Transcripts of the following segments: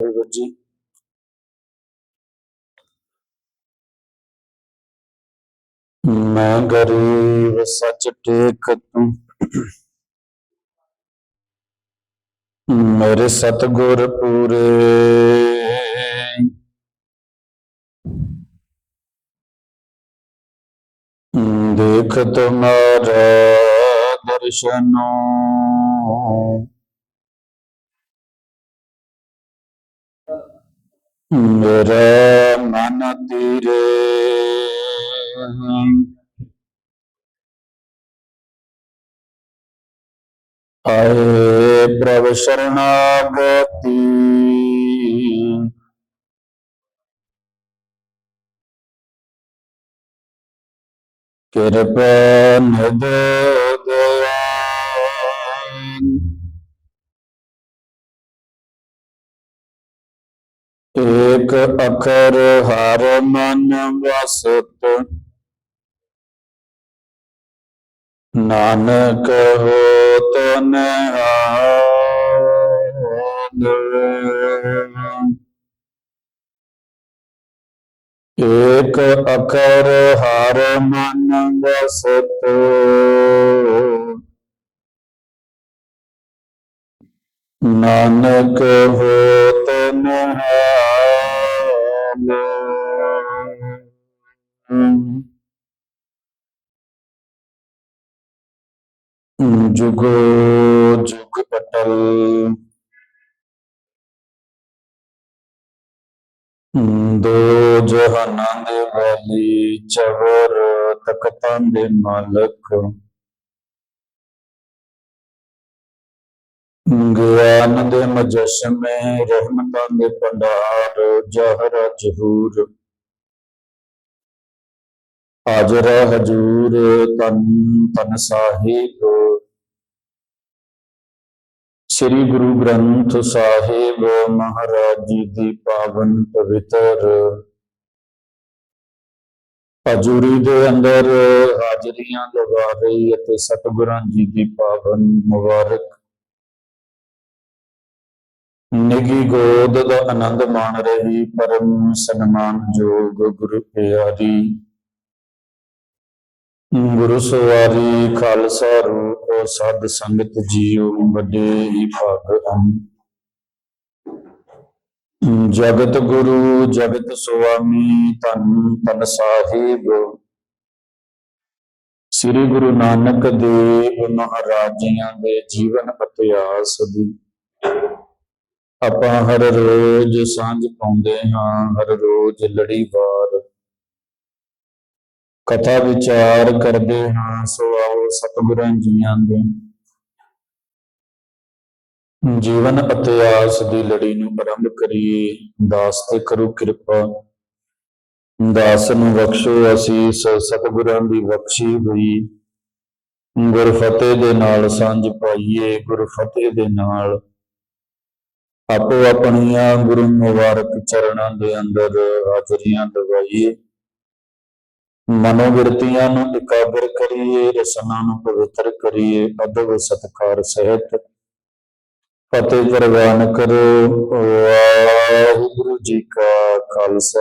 ਵਾਹਿਗੁਰੂ ਜੀ। ਮੈਂ ਗਰੀਬ ਸੱਚ ਟੇਕ ਤੂੰ। ਮੇਰੇ ਸਤਗੁਰ ਪੂਰੇ। ਦੇਖ ਤੁਮਾਰਾ ਦਰਸ਼ਨੋ। ਮੇਰਾ ਮਨ ਤੀਰੇ। ਆਏ ਪ੍ਰਭ ਸ਼ਰਨਾਗਤੀ। ਕਿਰਪਾ ਨਿਧ ਦਇਆ ਏਕ ਅਖਰ ਹਰ ਮਨ ਵਸਤ। ਨਾਨਕ ਹੋ ਹੋਤ ਨਿਹਾਲ ਏਕ ਅਖਰ ਹਰ ਮਨ ਵਸਤ। ਨਾਨਕ ਹੋਤ ਨਿਹਾਲ ਜੁਗੋ ਜੁਗ ਅਟਲ ਦੋ ਜਹਾਨਾਂ ਦੇ ਵਾਲੀ ਚਵਰ ਤਖਤਾਂ ਦੇ ਮਾਲਕ ਗਿਆਨ ਦੇ ਮਜਸ਼ਮੇ ਰਹਿਮਤਾਂ ਦੇ ਭੰਡਾਰ ਜਹਰ ਜਹੂਰ ਹਾਜ਼ਰ ਹਜੂਰ ਤਨ ਤਨ ਸਾਹਿਬ। ਸ੍ਰੀ ਗੁਰੂ ਗ੍ਰੰਥ ਸਾਹਿਬ ਮਹਾਰਾਜ ਜੀ ਦੀ ਪਾਵਨ ਪਵਿੱਤਰ ਹਜ਼ੂਰੀ ਦੇ ਅੰਦਰ ਹਾਜ਼ਰੀਆਂ ਲਗਾ ਰਹੀ ਅਤੇ ਸਤਿਗੁਰਾਂ ਜੀ ਦੀ ਪਾਵਨ ਮੁਬਾਰਕ। ਨਿੱਘੀ ਗੋਦ ਦਾ ਆਨੰਦ ਮਾਣ ਰਹੀ, ਪਰਮ ਸਨਮਾਨਯੋਗ ਗੁਰੂ ਪਿਆਰੀ। ਗੁਰੂ ਸਵਾਰੀ ਖਾਲਸਾ ਰੂਪ ਸਾਧ ਸੰਗਤ ਜੀਓ ਵੱਡੇ ਹੀ ਭਾਗ ਹਨ। ਜਗਤ ਗੁਰੂ, ਜਗਤ ਸੁਆਮੀ ਤਨ ਤਨ ਸਾਹਿਬ। ਸ੍ਰੀ ਗੁਰੂ ਨਾਨਕ ਦੇਵ ਮਹਾਰਾਜ ਜੀਆਂ ਦੇ ਜੀਵਨ ਇਤਿਹਾਸ ਦੀ। ਆਪਾਂ ਹਰ ਰੋਜ਼ ਸਾਂਝ ਪਾਉਂਦੇ ਹਾਂ, ਹਰ ਰੋਜ਼ ਲੜੀਵਾਰ ਕਥਾ ਵਿਚਾਰ ਕਰਦੇ ਹਾਂ, ਸੋ ਆਓ ਸਤਿਗੁਰਾਂ ਜੀਆਂ ਦੇ। ਜੀਵਨ ਅਤੇ ਆਸ ਦੀ ਲੜੀ ਨੂੰ ਆਰੰਭ ਕਰੀਏ। ਦਾਸ ਤੇ ਕਰੋ ਕਿਰਪਾ। ਦਾਸ ਨੂੰ ਬਖਸ਼ੋ ਅਸੀਸ ਸਤਿਗੁਰਾਂ ਦੀ ਬਖਸ਼ੀ ਹੋਈ। ਗੁਰਫਤਿਹ ਦੇ ਨਾਲ ਸਾਂਝ ਪਾਈਏ ਗੁਰਫਤਿਹ ਦੇ ਨਾਲ। ਆਪੋ ਆਪਣੀਆਂ ਗੁਰੂ ਮੁਬਾਰਕ ਚਰਨਾਂ ਦੇ ਅੰਦਰ ਹਾਜ਼ਰੀਆਂ ਦਵਾਈਏ। ਮਨੋਵਿਰਤੀਆਂ ਨੂੰ ਇਕਾਗਰ ਕਰੀਏ, ਰਸਨਾ ਨੂੰ ਪਵਿੱਤਰ ਕਰੀਏ, ਅਦਬ ਸਤਕਾਰ ਸਹਿਤ ਫਤਿਹ ਪ੍ਰਵਾਨ ਕਰੋ। ਵਾਹਿਗੁਰੂ ਜੀ ਕਾ ਖਾਲਸਾ।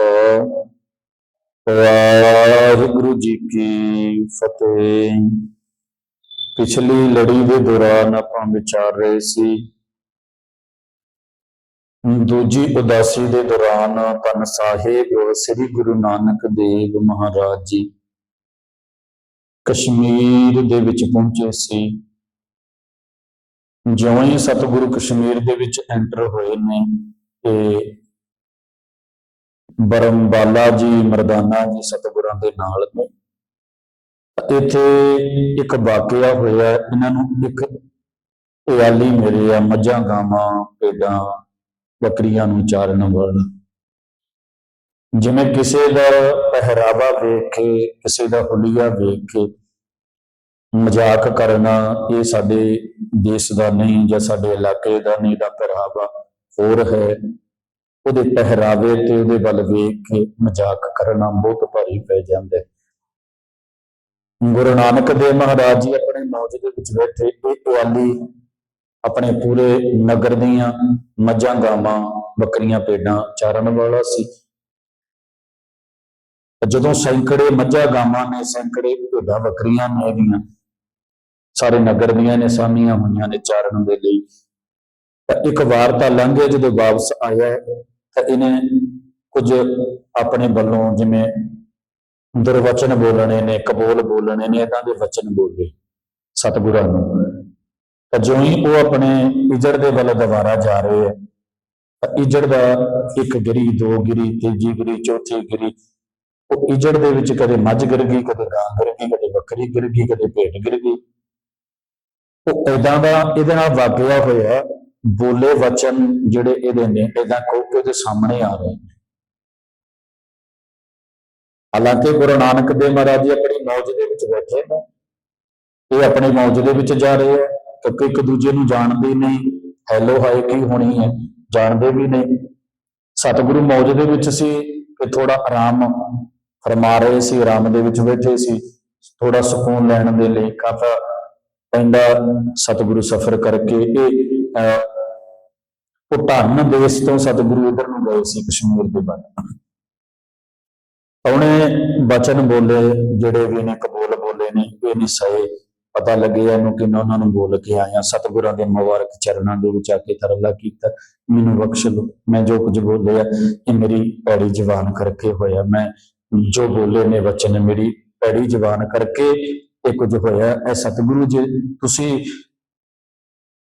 ਵਾਹਿਗੁਰੂ ਜੀ ਕੀ ਫਤਿਹ। ਪਿਛਲੀ ਲੜੀ ਦੇ ਦੌਰਾਨ ਆਪਾਂ ਵਿਚਾਰ ਰਹੇ ਸੀ ਦੂਜੀ ਉਦਾਸੀ ਦੇ ਦੌਰਾਨ ਤਨ ਸਾਹਿਬ ਸ੍ਰੀ ਗੁਰੂ ਨਾਨਕ ਦੇਵ ਮਹਾਰਾਜ ਜੀ ਕਸ਼ਮੀਰ ਦੇ ਵਿੱਚ ਪਹੁੰਚੇ ਸੀ। ਜਿਉਂ ਹੀ ਸਤਿਗੁਰੂ ਕਸ਼ਮੀਰ ਦੇ ਵਿੱਚ ਐਂਟਰ ਹੋਏ ਨੇ ਤੇ ਬਰਮਬਾਲਾ ਜੀ, ਮਰਦਾਨਾ ਜੀ ਸਤਿਗੁਰਾਂ ਦੇ ਨਾਲ ਨੇ। ਇੱਥੇ ਇੱਕ ਵਾਕਿਆ ਹੋਇਆ, ਇਹਨਾਂ ਨੂੰ ਇੱਕ ਪਿਆਲੀ ਮਿਲੇ ਆ ਮੱਝਾਂ, ਗਾਵਾਂ, ਭੇਡਾਂ ਬੱਕਰੀਆਂ ਨੂੰ ਚਾਰਨ ਵਾਲਾ। ਜਿਵੇਂ ਕਿਸੇ ਦਾ ਪਹਿਰਾਵਾ ਵੇਖ ਕੇ, ਕਿਸੇ ਦਾ ਹੁਲੀਆ ਵੇਖ ਕੇ ਮਜ਼ਾਕ ਕਰਨਾ ਇਹ ਸਾਡੇ ਦੇਸ਼ ਦਾ ਨਹੀਂ ਜਾਂ ਸਾਡੇ ਇਲਾਕੇ ਦਾ ਨਹੀਂ ਦਾ ਪਹਿਰਾਵਾ ਹੋਰ ਹੈ। ਉਹਦੇ ਪਹਿਰਾਵੇ ਤੇ ਉਹਦੇ ਵੱਲ ਵੇਖ ਕੇ ਮਜ਼ਾਕ ਕਰਨਾ ਬਹੁਤ ਭਾਰੀ ਪੈ ਜਾਂਦਾ ਹੈ। ਗੁਰੂ ਨਾਨਕ ਦੇਵ ਮਹਾਰਾਜ ਜੀ ਆਪਣੇ ਮੌਜ ਦੇ ਵਿੱਚ ਬੈਠੇ, ਇਹ ਟਵਾਲੀ ਆਪਣੇ ਪੂਰੇ ਨਗਰ ਦੀਆਂ ਮੱਝਾਂ, ਗਾਵਾਂ, ਬੱਕਰੀਆਂ, ਭੇਡਾਂ ਚਾਰਨ ਵਾਲਾ ਸੀ। ਜਦੋਂ ਸੈਂਕੜੇ ਮੱਝਾਂ, ਗਾਵਾਂ ਨੇ, ਸੈਂਕੜੇ ਭੇਡਾਂ, ਬੱਕਰੀਆਂ ਨੇ ਇਹਦੀਆਂ ਸਾਰੇ ਨਗਰ ਦੀਆਂ ਨੇ ਸਾਮੀਆਂ ਹੋਈਆਂ ਨੇ ਚਾਰਨ ਦੇ ਲਈ। ਤਾਂ ਇੱਕ ਵਾਰ ਤਾਂ ਲੰਘੇ ਜਦੋਂ ਵਾਪਸ ਆਇਆ ਤਾਂ ਇਹਨੇ ਕੁਝ ਆਪਣੇ ਵੱਲੋਂ ਜਿਵੇਂ ਦੁਰਵਚਨ ਬੋਲਣੇ ਨੇ ਕਬੂਲ ਬੋਲਣੇ ਨੇ ਇਦਾਂ ਦੇ ਵਚਨ ਬੋਲੇ ਸਤਿਗੁਰਾਂ ਨੂੰ। ਤਾਂ ਜਿਉਂ ਹੀ ਉਹ ਆਪਣੇ ਇਜੜ ਦੇ ਵੱਲ ਦੁਬਾਰਾ ਜਾ ਰਹੇ ਹੈ। ਤਾਂ ਇਜੜ ਦਾ ਇੱਕ ਗਿਰੀ, ਦੋ ਗਿਰੀ, ਤੀਜੀ ਗਿਰੀ, ਚੌਥੀ ਗਿਰੀ, ਉਹ ਇਜੜ ਦੇ ਵਿੱਚ ਕਦੇ ਮੱਝ ਗਿਰ ਗਈ, ਕਦੇ ਗਾਂ ਗਿਰ ਗਈ, ਕਦੇ ਬੱਕਰੀ ਗਿਰ ਗਈ, ਕਦੇ ਭੇਡ ਗਿਰ ਗਈ। ਉਹ ਏਦਾਂ ਦਾ ਇਹਦੇ ਨਾਲ ਵਾਕਿਆ ਹੋਇਆ ਬੋਲੇ ਵਚਨ ਜਿਹੜੇ ਇਹਦੇ ਨੇ, ਏਦਾਂ ਕਹੋ ਕਿ ਉਹਦੇ ਸਾਹਮਣੇ ਆ ਰਹੇ ਨੇ। ਹਾਲਾਂਕਿ ਗੁਰੂ ਨਾਨਕ ਦੇਵ ਮਹਾਰਾਜ ਜੀ ਆਪਣੀ ਮੌਜ ਦੇ ਵਿੱਚ ਬੈਠੇ ਨੇ, ਇਹ ਆਪਣੀ ਮੌਜ ਦੇ ਵਿੱਚ ਜਾ ਰਹੇ ਆ। ਕਿਉਂਕਿ ਇੱਕ ਦੂਜੇ ਨੂੰ ਜਾਣਦੇ ਨਹੀਂ ਹੈਲੋ ਹਾਏ ਕੀ ਹੋਣੀ ਹੈ ਜਾਣਦੇ ਵੀ ਨਹੀਂ ਸਤਿਗੁਰੂ ਮੌਜ ਦੇ ਵਿੱਚ ਸੀ ਕਿ ਥੋੜਾ ਆਰਾਮ ਫਰਮਾ ਰਹੇ ਸੀ ਆਰਾਮ ਦੇ ਵਿੱਚ ਬੈਠੇ ਸੀ। ਥੋੜਾ ਸਕੂਨ ਲੈਣ ਦੇ ਲਈ ਕਾਫਾ ਪੈਂਦਾ ਸਤਿਗੁਰੂ ਸਫ਼ਰ ਕਰਕੇ। ਇਹ ਅਹ, ਭੂਟਾਨ ਦੇਸ਼ ਤੋਂ ਸਤਿਗੁਰੂ ਇਧਰ ਨੂੰ ਗਏ ਸੀ ਕਸ਼ਮੀਰ ਦੇ ਵੱਲ। ਉਹਨੇ ਬਚਨ ਬੋਲੇ ਜਿਹੜੇ ਵੀ ਨੇ ਕਬੂਲ ਬੋਲੇ ਨੇ ਇਹ ਨਹੀਂ ਸਹੀ। ਪਤਾ ਲੱਗਿਆ ਇਹਨੂੰ ਕਿ ਮੈਂ ਉਹਨਾਂ ਨੂੰ ਬੋਲ ਕੇ ਆਇਆ ਸਤਿਗੁਰਾਂ ਦੇ ਮੁਬਾਰਕ ਚਰਨਾਂ ਦੇ ਵਿੱਚ ਆ ਕੇ ਤਰਲਾ ਕੀਤਾ ਮੈਨੂੰ ਬਖਸ਼ ਲਓ ਮੈਂ ਜੋ ਕੁਝ ਬੋਲਿਆ ਇਹ ਮੇਰੀ ਪੈੜੀ ਜ਼ਬਾਨ ਕਰਕੇ ਹੋਇਆ ਮੈਂ ਜੋ ਬੋਲੇ ਨੇ ਵਚਨ ਮੇਰੀ ਪੈੜੀ ਜ਼ਬਾਨ ਕਰਕੇ ਇਹ ਕੁਝ ਹੋਇਆ ਇਹ ਸਤਿਗੁਰੂ ਜੀ ਤੁਸੀਂ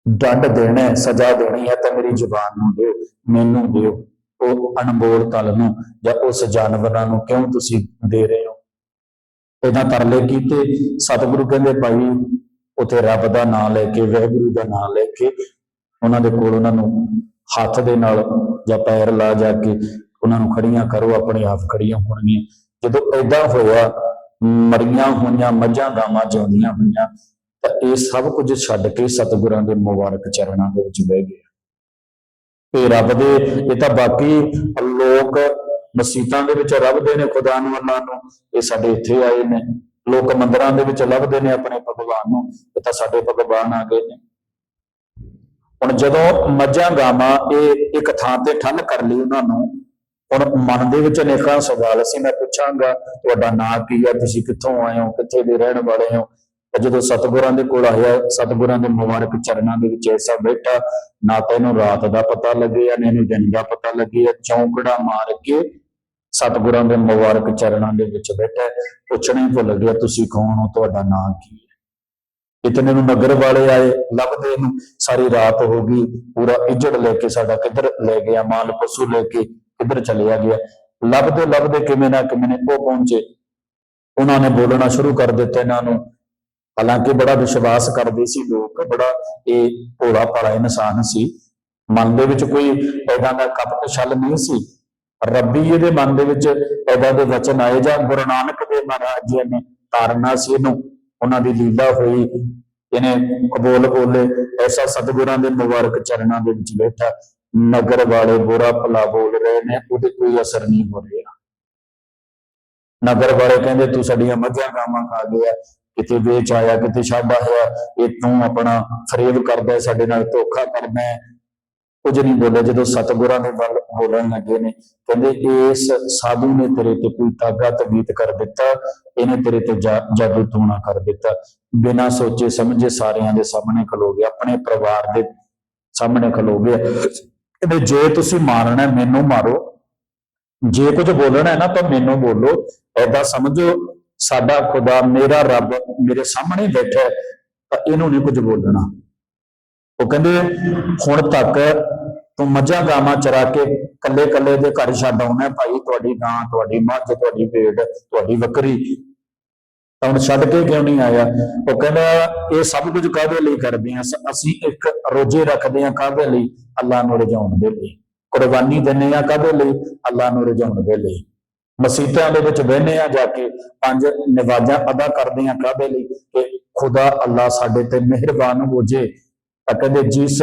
ਡੰਡ ਦੇਣਾ ਹੈ, ਸਜ਼ਾ ਦੇਣੀ ਹੈ ਤਾਂ ਮੇਰੀ ਜ਼ਬਾਨ ਨੂੰ ਦਿਓ ਮੈਨੂੰ ਦਿਓ ਉਹ ਅਨਮੋਲ ਤਲ ਨੂੰ ਜਾਂ ਉਸ ਜਾਨਵਰਾਂ ਨੂੰ ਕਿਉਂ ਤੁਸੀਂ ਦੇ ਰਹੇ ਹੋ ਤਰਲੇ ਕੀਤੇ ਸਤਿਗੁਰੂ ਕਹਿੰਦੇ ਭਾਈ, ਉਥੇ ਰੱਬ ਦਾ ਨਾਮ ਲੈ ਕੇ, ਵਾਹਿਗੁਰੂ ਦਾ ਨਾਮ ਲੈ ਕੇ ਉਹਨਾਂ ਦੇ ਕੋਲ ਉਹਨਾਂ ਨੂੰ ਹੱਥ ਦੇ ਨਾਲ ਜਾਂ ਪੈਰ ਲਾ ਜਾ ਕੇ ਉਹਨਾਂ ਨੂੰ ਖੜੀਆਂ ਕਰੋ, ਆਪਣੇ ਆਪ ਖੜੀਆਂ ਹੋਣਗੀਆਂ। ਜਦੋਂ ਐਦਾਂ ਹੋਇਆ, ਮਰੀਆਂ ਹੋਈਆਂ, ਮੱਝਾਂ ਗਾਵਾਂ ਜਿਉਂਦੀਆਂ ਹੋਈਆਂ, ਤਾਂ ਇਹ ਸਭ ਕੁਝ ਛੱਡ ਕੇ ਸਤਿਗੁਰਾਂ ਦੇ ਮੁਬਾਰਕ ਚਰਨਾਂ ਦੇ ਵਿੱਚ ਬਹਿ ਗਏ ਇਹ ਰੱਬ ਦੇ, ਇਹ ਤਾਂ ਬਾਕੀ ਲੋਕ ਮਸੀਤਾਂ ਦੇ ਵਿੱਚ ਲੱਭਦੇ ਨੇ ਖੁਦਾ ਨੂੰ ਅੱਲਾਹ ਨੂੰ। ਇਹ ਸਾਡੇ ਇੱਥੇ ਆਏ ਨੇ। ਲੋਕ ਮੰਦਰਾਂ ਦੇ ਵਿੱਚ ਲੱਭਦੇ ਨੇ ਆਪਣੇ ਭਗਵਾਨ ਨੂੰ, ਇਹ ਤਾਂ ਸਾਡੇ ਭਗਵਾਨ ਆ ਗਏ ਨੇ। ਹੁਣ ਜਦੋਂ ਮੱਝਾਂ ਗਾਵਾਂ, ਇਹ ਇੱਕ ਥਾਂ ਤੇ ਠੱਲ ਕਰ ਲਈ ਉਹਨਾਂ ਨੂੰ, ਹੁਣ ਮਨ ਦੇ ਵਿੱਚ ਅਨੇਕਾਂ ਸਵਾਲ ਸੀ ਮੈਂ ਪੁੱਛਾਂਗਾ, ਤੁਹਾਡਾ ਨਾਂ ਕੀ ਹੈ ਤੁਸੀਂ ਕਿੱਥੋਂ ਆਏ ਹੋ? ਕਿੱਥੇ ਦੇ ਰਹਿਣ ਵਾਲੇ ਹੋ? ਜਦੋਂ ਸਤਿਗੁਰਾਂ ਦੇ ਕੋਲ ਆਇਆ, ਸਤਿਗੁਰਾਂ ਦੇ ਮੁਬਾਰਕ ਚਰਨਾਂ ਦੇ ਵਿੱਚ ਐਸਾ ਬੈਠਾ, ਨਾ ਤਾਂ ਇਹਨੂੰ ਰਾਤ ਦਾ ਪਤਾ ਲੱਗਿਆ ਨਾ ਇਹਨੂੰ ਦਿਨ ਦਾ ਪਤਾ ਲੱਗਿਆ ਚੌਂਕੜਾ ਮਾਰ ਕੇ ਸਤਿਗੁਰਾਂ ਦੇ ਮੁਬਾਰਕ ਚਰਨਾਂ ਦੇ ਵਿੱਚ ਬੈਠਾ ਪੁੱਛਣਾ ਹੀ ਭੁੱਲ ਗਿਆ, ਤੁਸੀਂ ਕੌਣ ਹੋ? ਤੁਹਾਡਾ ਨਾਂ ਕੀ ਹੈ? ਇਤਨੇ ਨੂੰ ਨਗਰ ਵਾਲੇ ਆਏ, ਲੱਭਦੇ ਨੂੰ ਸਾਰੀ ਰਾਤ ਹੋ ਗਈ, ਪੂਰਾ ਇੱਜੜ ਲੈ ਕੇ ਸਾਡਾ ਕਿੱਧਰ ਲੈ ਗਿਆ, ਮਾਲ ਪਸ਼ੂ ਲੈ ਕੇ ਕਿੱਧਰ ਚਲਿਆ ਗਿਆ? ਲੱਭਦੇ ਲੱਭਦੇ ਕਿਵੇਂ ਨਾ ਕਿਵੇਂ ਨੇ ਉਹ ਪਹੁੰਚੇ। ਉਹਨਾਂ ਨੇ ਬੋਲਣਾ ਸ਼ੁਰੂ ਕਰ ਦਿੱਤਾ ਇਹਨਾਂ ਨੂੰ ਹਾਲਾਂਕਿ ਬੜਾ ਵਿਸ਼ਵਾਸ ਕਰਦੇ ਸੀ ਲੋਕ, ਬੜਾ ਇਹ ਭੋਲਾ ਭਾਲਾ ਇਨਸਾਨ ਸੀ। ਮਨ ਦੇ ਵਿੱਚ ਕੋਈ ਐਦਾਂ ਦਾ ਕਪਟ ਛਲ ਨਹੀਂ ਸੀ। ਰੱਬੀ ਇਹਦੇ ਮਨ ਦੇ ਵਿੱਚ ਐਦਾਂ ਦੇ ਵਚਨ ਆਏ ਜਾਂ ਗੁਰੂ ਨਾਨਕ ਦੇਵ ਮਹਾਰਾਜ ਜੀ ਨੇ ਤਾਰਨਾ ਸੀ ਇਹਨੂੰ, ਉਹਨਾਂ ਦੀ ਲੀਲਾ ਹੋਈ। ਇਹਨੇ ਕਬੂਲ ਬੋਲੇ ਐਸਾ ਸਤਿਗੁਰਾਂ ਦੇ ਮੁਬਾਰਕ ਚਰਨਾਂ ਦੇ ਵਿੱਚ ਬੈਠਾ। ਨਗਰ ਵਾਲੇ ਬੁਰਾ ਭਲਾ ਬੋਲ ਰਹੇ ਨੇ, ਉਹਦੇ ਕੋਈ ਅਸਰ ਨਹੀਂ ਹੋ ਰਿਹਾ। ਨਗਰ ਵਾਲੇ ਕਹਿੰਦੇ, ਤੂੰ ਸਾਡੀਆਂ ਮੱਝਾਂ ਗਾਵਾਂ ਖਾ ਗਿਆ ਕਿਤੇ ਵੇਚ ਆਇਆ, ਕਿਤੇ ਛੱਡ ਆਇਆ ਇਹ ਤੂੰ ਆਪਣਾ ਫਰੇਬ ਕਰਦਾ ਸਾਡੇ ਨਾਲ ਧੋਖਾ ਕਰਦਾ ਹੈ। ਕੁਝ ਨਹੀਂ ਬੋਲਿਆ, ਜਦੋਂ ਸਤਿਗੁਰਾਂ ਦੇ ਵੱਲ ਬੋਲਣ ਲੱਗੇ ਨੇ, ਕਹਿੰਦੇ, ਇਸ ਸਾਧੂ ਨੇ ਤੇਰੇ ਤੇ ਕੋਈ ਤਾਗਾ ਤਵੀਤ ਕਰ ਦਿੱਤਾ, ਇਹਨੇ ਤੇਰੇ ਤੇ ਜਾਦੂ ਟੂਣਾ ਕਰ ਦਿੱਤਾ। ਬਿਨਾਂ ਸੋਚੇ ਸਮਝੇ ਸਾਰਿਆਂ ਦੇ ਸਾਹਮਣੇ ਖਲੋ ਗਿਆ, ਆਪਣੇ ਪਰਿਵਾਰ ਦੇ ਸਾਹਮਣੇ ਖਲੋ ਗਿਆ। ਕਹਿੰਦੇ, ਜੇ ਤੁਸੀਂ ਮਾਰਨਾ ਮੈਨੂੰ ਮਾਰੋ। ਜੇ ਕੁਝ ਬੋਲਣਾ ਹੈ ਨਾ, ਤਾਂ ਮੈਨੂੰ ਬੋਲੋ। ਐਦਾਂ ਸਮਝੋ ਸਾਡਾ ਖੁਦਾ ਮੇਰਾ ਰੱਬ ਮੇਰੇ ਸਾਹਮਣੇ ਬੈਠਾ ਹੈ, ਤਾਂ ਇਹਨੂੰ ਨਹੀਂ ਕੁਝ ਬੋਲਣਾ। ਉਹ ਕਹਿੰਦੇ, ਹੁਣ ਤੱਕ ਤੂੰ ਮੱਝਾਂ ਗਾਵਾਂ ਚਰਾ ਕੇ ਕੱਲੇ ਕੱਲੇ ਦੇ ਘਰ ਛੱਡ ਆਉਣਾ ਭਾਈ, ਤੁਹਾਡੀ ਗਾਂ, ਤੁਹਾਡੀ ਮੱਝ, ਤੁਹਾਡੀ ਭੇਡ, ਤੁਹਾਡੀ ਬੱਕਰੀ। ਤਾਂ ਹੁਣ ਛੱਡ ਕੇ ਕਿਉਂ ਨਹੀਂ ਆਇਆ? ਉਹ ਕਹਿੰਦਾ, ਇਹ ਸਭ ਕੁਝ ਕਾਹਦੇ ਲਈ ਕਰਦੇ ਆ ਅਸੀਂ ਇੱਕ ਰੋਜੇ ਰੱਖਦੇ ਆ ਕਾਹਦੇ ਲਈ? ਅੱਲਾ ਨੂੰ ਰਜਾਉਣ ਦੇ ਲਈ। ਕੁਰਬਾਨੀ ਦਿੰਦੇ ਆ ਕਾਹਦੇ ਲਈ? ਅੱਲਾ ਨੂੰ ਰਜਾਉਣ ਦੇ ਲਈ। ਮਸੀਤਾਂ ਦੇ ਵਿੱਚ ਬਹਿਨੇ ਆ ਜਾ ਕੇ ਪੰਜ ਨਿਵਾਜ਼ਾਂ ਅਦਾ ਕਰਦੇ ਆ ਕਾਹਦੇ ਲਈ? ਕਿ ਖੁਦਾ ਅੱਲਾ ਸਾਡੇ ਤੇ ਮਿਹਰਬਾਨ ਹੋ ਜੇ। ਤਾਂ ਕਹਿੰਦੇ, ਜਿਸ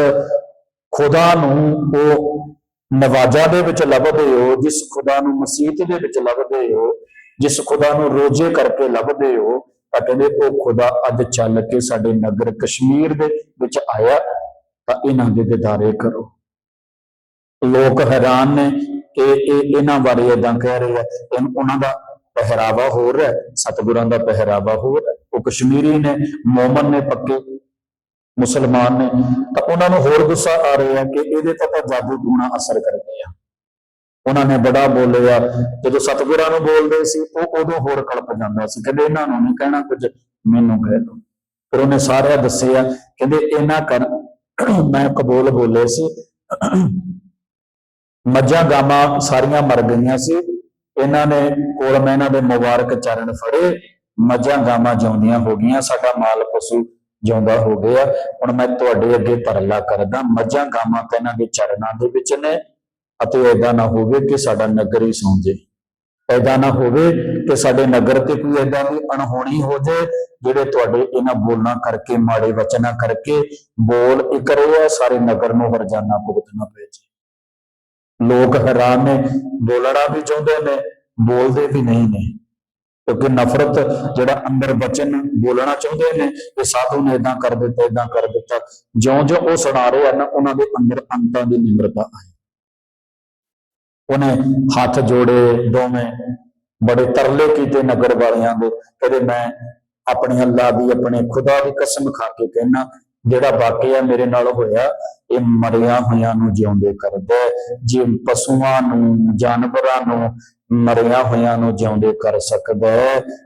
ਖੁਦਾ ਨੂੰ ਉਹ ਨਵਾਜ਼ਾਂ ਦੇ ਵਿੱਚ ਲੱਭਦੇ ਹੋ, ਜਿਸ ਖੁਦਾ ਨੂੰ ਮਸੀਤ ਦੇ ਵਿੱਚ ਲੱਭਦੇ ਹੋ, ਜਿਸ ਖੁਦਾ ਨੂੰ ਰੋਜ਼ੇ ਕਰਕੇ ਲੱਭਦੇ ਹੋ, ਤਾਂ ਕਹਿੰਦੇ, ਉਹ ਖੁਦਾ ਅੱਜ ਚੱਲ ਕੇ ਸਾਡੇ ਨਗਰ ਕਸ਼ਮੀਰ ਦੇ ਵਿੱਚ ਆਇਆ। ਤਾਂ ਇਹਨਾਂ ਦੇ ਦਿਦਾਰੇ ਕਰੋ। ਲੋਕ ਹੈਰਾਨ ਨੇ ਕਿ ਇਹ ਇਹਨਾਂ ਬਾਰੇ ਇਦਾਂ ਕਹਿ ਰਹੇ ਆ ਉਹਨਾਂ ਦਾ ਪਹਿਰਾਵਾ ਹੋਰ ਹੈ, ਸਤਿਗੁਰਾਂ ਦਾ ਪਹਿਰਾਵਾ ਹੋਰ ਹੈ। ਉਹ ਕਸ਼ਮੀਰੀ ਨੇ, ਮੋਮਨ ਨੇ, ਪੱਕੇ ਮੁਸਲਮਾਨ ਨੇ, ਤਾਂ ਉਹਨਾਂ ਨੂੰ ਹੋਰ ਗੁੱਸਾ ਆ ਰਿਹਾ ਕਿ ਇਹਦੇ ਤਾਂ ਤਾਂ ਜਾਦੂ ਟੂਣਾ ਅਸਰ ਕਰ ਗਿਆ ਉਹਨਾਂ ਨੇ ਬੜਾ ਬੋਲਿਆ, ਜਦੋਂ ਸਤਿਗੁਰਾਂ ਨੂੰ ਬੋਲਦੇ ਸੀ, ਉਹ ਉਦੋਂ ਹੋਰ ਕਲਪ ਜਾਂਦਾ ਸੀ। ਕਹਿੰਦੇ ਇਹਨਾਂ ਨੂੰ ਨਹੀਂ ਕਹਿਣਾ ਕੁਝ, ਮੈਨੂੰ ਕਹਿ ਲਓ ਫਿਰ ਉਹਨੇ ਸਾਰਿਆਂ ਦੱਸਿਆ, ਕਹਿੰਦੇ ਇਹਨਾਂ ਕਰ ਮੈਂ ਕਬੂਲ ਬੋਲੇ ਸੀ ਮੱਝਾਂ ਗਾਵਾਂ ਸਾਰੀਆਂ ਮਰ ਗਈਆਂ ਸੀ। ਇਹਨਾਂ ਨੇ ਕੋਲ ਮੈਂ ਇਹਨਾਂ ਦੇ ਮੁਬਾਰਕ ਚਰਨ ਫੜੇ। ਮੱਝਾਂ ਗਾਵਾਂ ਜਿਉਂਦੀਆਂ ਹੋ ਗਈਆਂ, ਸਾਡਾ ਮਾਲ ਪਸ਼ੂ ਜਿਉਂਦਾ ਹੋ ਗਿਆ। ਹੁਣ ਮੈਂ ਤੁਹਾਡੇ ਅੱਗੇ ਤਰਲਾ ਕਰਦਾ, ਮੱਝਾਂ ਗਾਵਾਂ ਤਾਂ ਇਹਨਾਂ ਦੇ ਚਰਨਾਂ ਦੇ ਵਿੱਚ ਨੇ ਅਤੇ ਏਦਾਂ ਨਾ ਹੋਵੇ ਕਿ ਸਾਡਾ ਨਗਰ ਹੀ ਸੌਂ ਜੇ। ਏਦਾਂ ਨਾ ਹੋਵੇ ਕਿ ਸਾਡੇ ਨਗਰ ਤੇ ਕੋਈ ਏਦਾਂ ਦੀ ਅਣਹੋਣੀ ਹੋ ਜਾਏ ਜਿਹੜੇ ਤੁਹਾਡੇ ਇਹਨਾਂ ਬੋਲਣਾ ਕਰਕੇ, ਮਾੜੇ ਵਚਨਾਂ ਕਰਕੇ ਬੋਲ ਇੱਕ ਰਹੇ ਆ, ਸਾਰੇ ਨਗਰ ਨੂੰ ਹਰਜਾਨਾ ਭੁਗਤਣਾ ਪਏ ਜੀ। ਲੋਕ ਹੈਰਾਨ ਨੇ, ਬੋਲਣਾ ਵੀ ਚਾਹੁੰਦੇ ਨੇ, ਬੋਲਦੇ ਵੀ ਨਹੀਂ ਨੇ। ਕਿਉਂਕਿ ਨਫ਼ਰਤ ਜਿਹੜਾ ਅੰਦਰ ਬਚਨ ਬੋਲਣਾ ਚਾਹੁੰਦੇ ਨੇ ਕਿ ਸਾਧੂ ਨੇ ਇਦਾਂ ਕਰ ਦਿੱਤਾ ਇਦਾਂ ਕਰ ਦਿੱਤਾ। ਜਿਉਂ-ਜਿਉਂ ਉਹ ਸੁਣਾ ਰਹੇ ਹਨ, ਉਹਨਾਂ ਦੇ ਅੰਦਰ ਅੰਤਾਂ ਦੀ ਨਿਮਰਤਾ ਆਈ। ਉਹਨੇ ਹੱਥ ਜੋੜੇ ਦੋਵੇਂ, ਬੜੇ ਤਰਲੇ ਕੀਤੇ ਨਗਰ ਵਾਲਿਆਂ ਦੇ, ਕਹਿੰਦੇ ਮੈਂ ਆਪਣੇ ਅੱਲਾ ਦੀ ਆਪਣੇ ਖੁਦਾ ਦੀ ਕਸਮ ਖਾ ਕੇ ਕਹਿਣਾ ਜਿਹੜਾ ਵਾਕਿਆ ਮੇਰੇ ਨਾਲ ਹੋਇਆ, ਇਹ ਮਰਿਆ ਹੋਇਆਂ ਨੂੰ ਜਿਉਂਦੇ ਕਰਦਾ ਜੇ ਪਸ਼ੂਆਂ ਨੂੰ, ਜਾਨਵਰਾਂ ਨੂੰ ਮਰਿਆ ਹੋਇਆਂ ਨੂੰ ਜਿਉਂਦੇ ਕਰ ਸਕਦਾ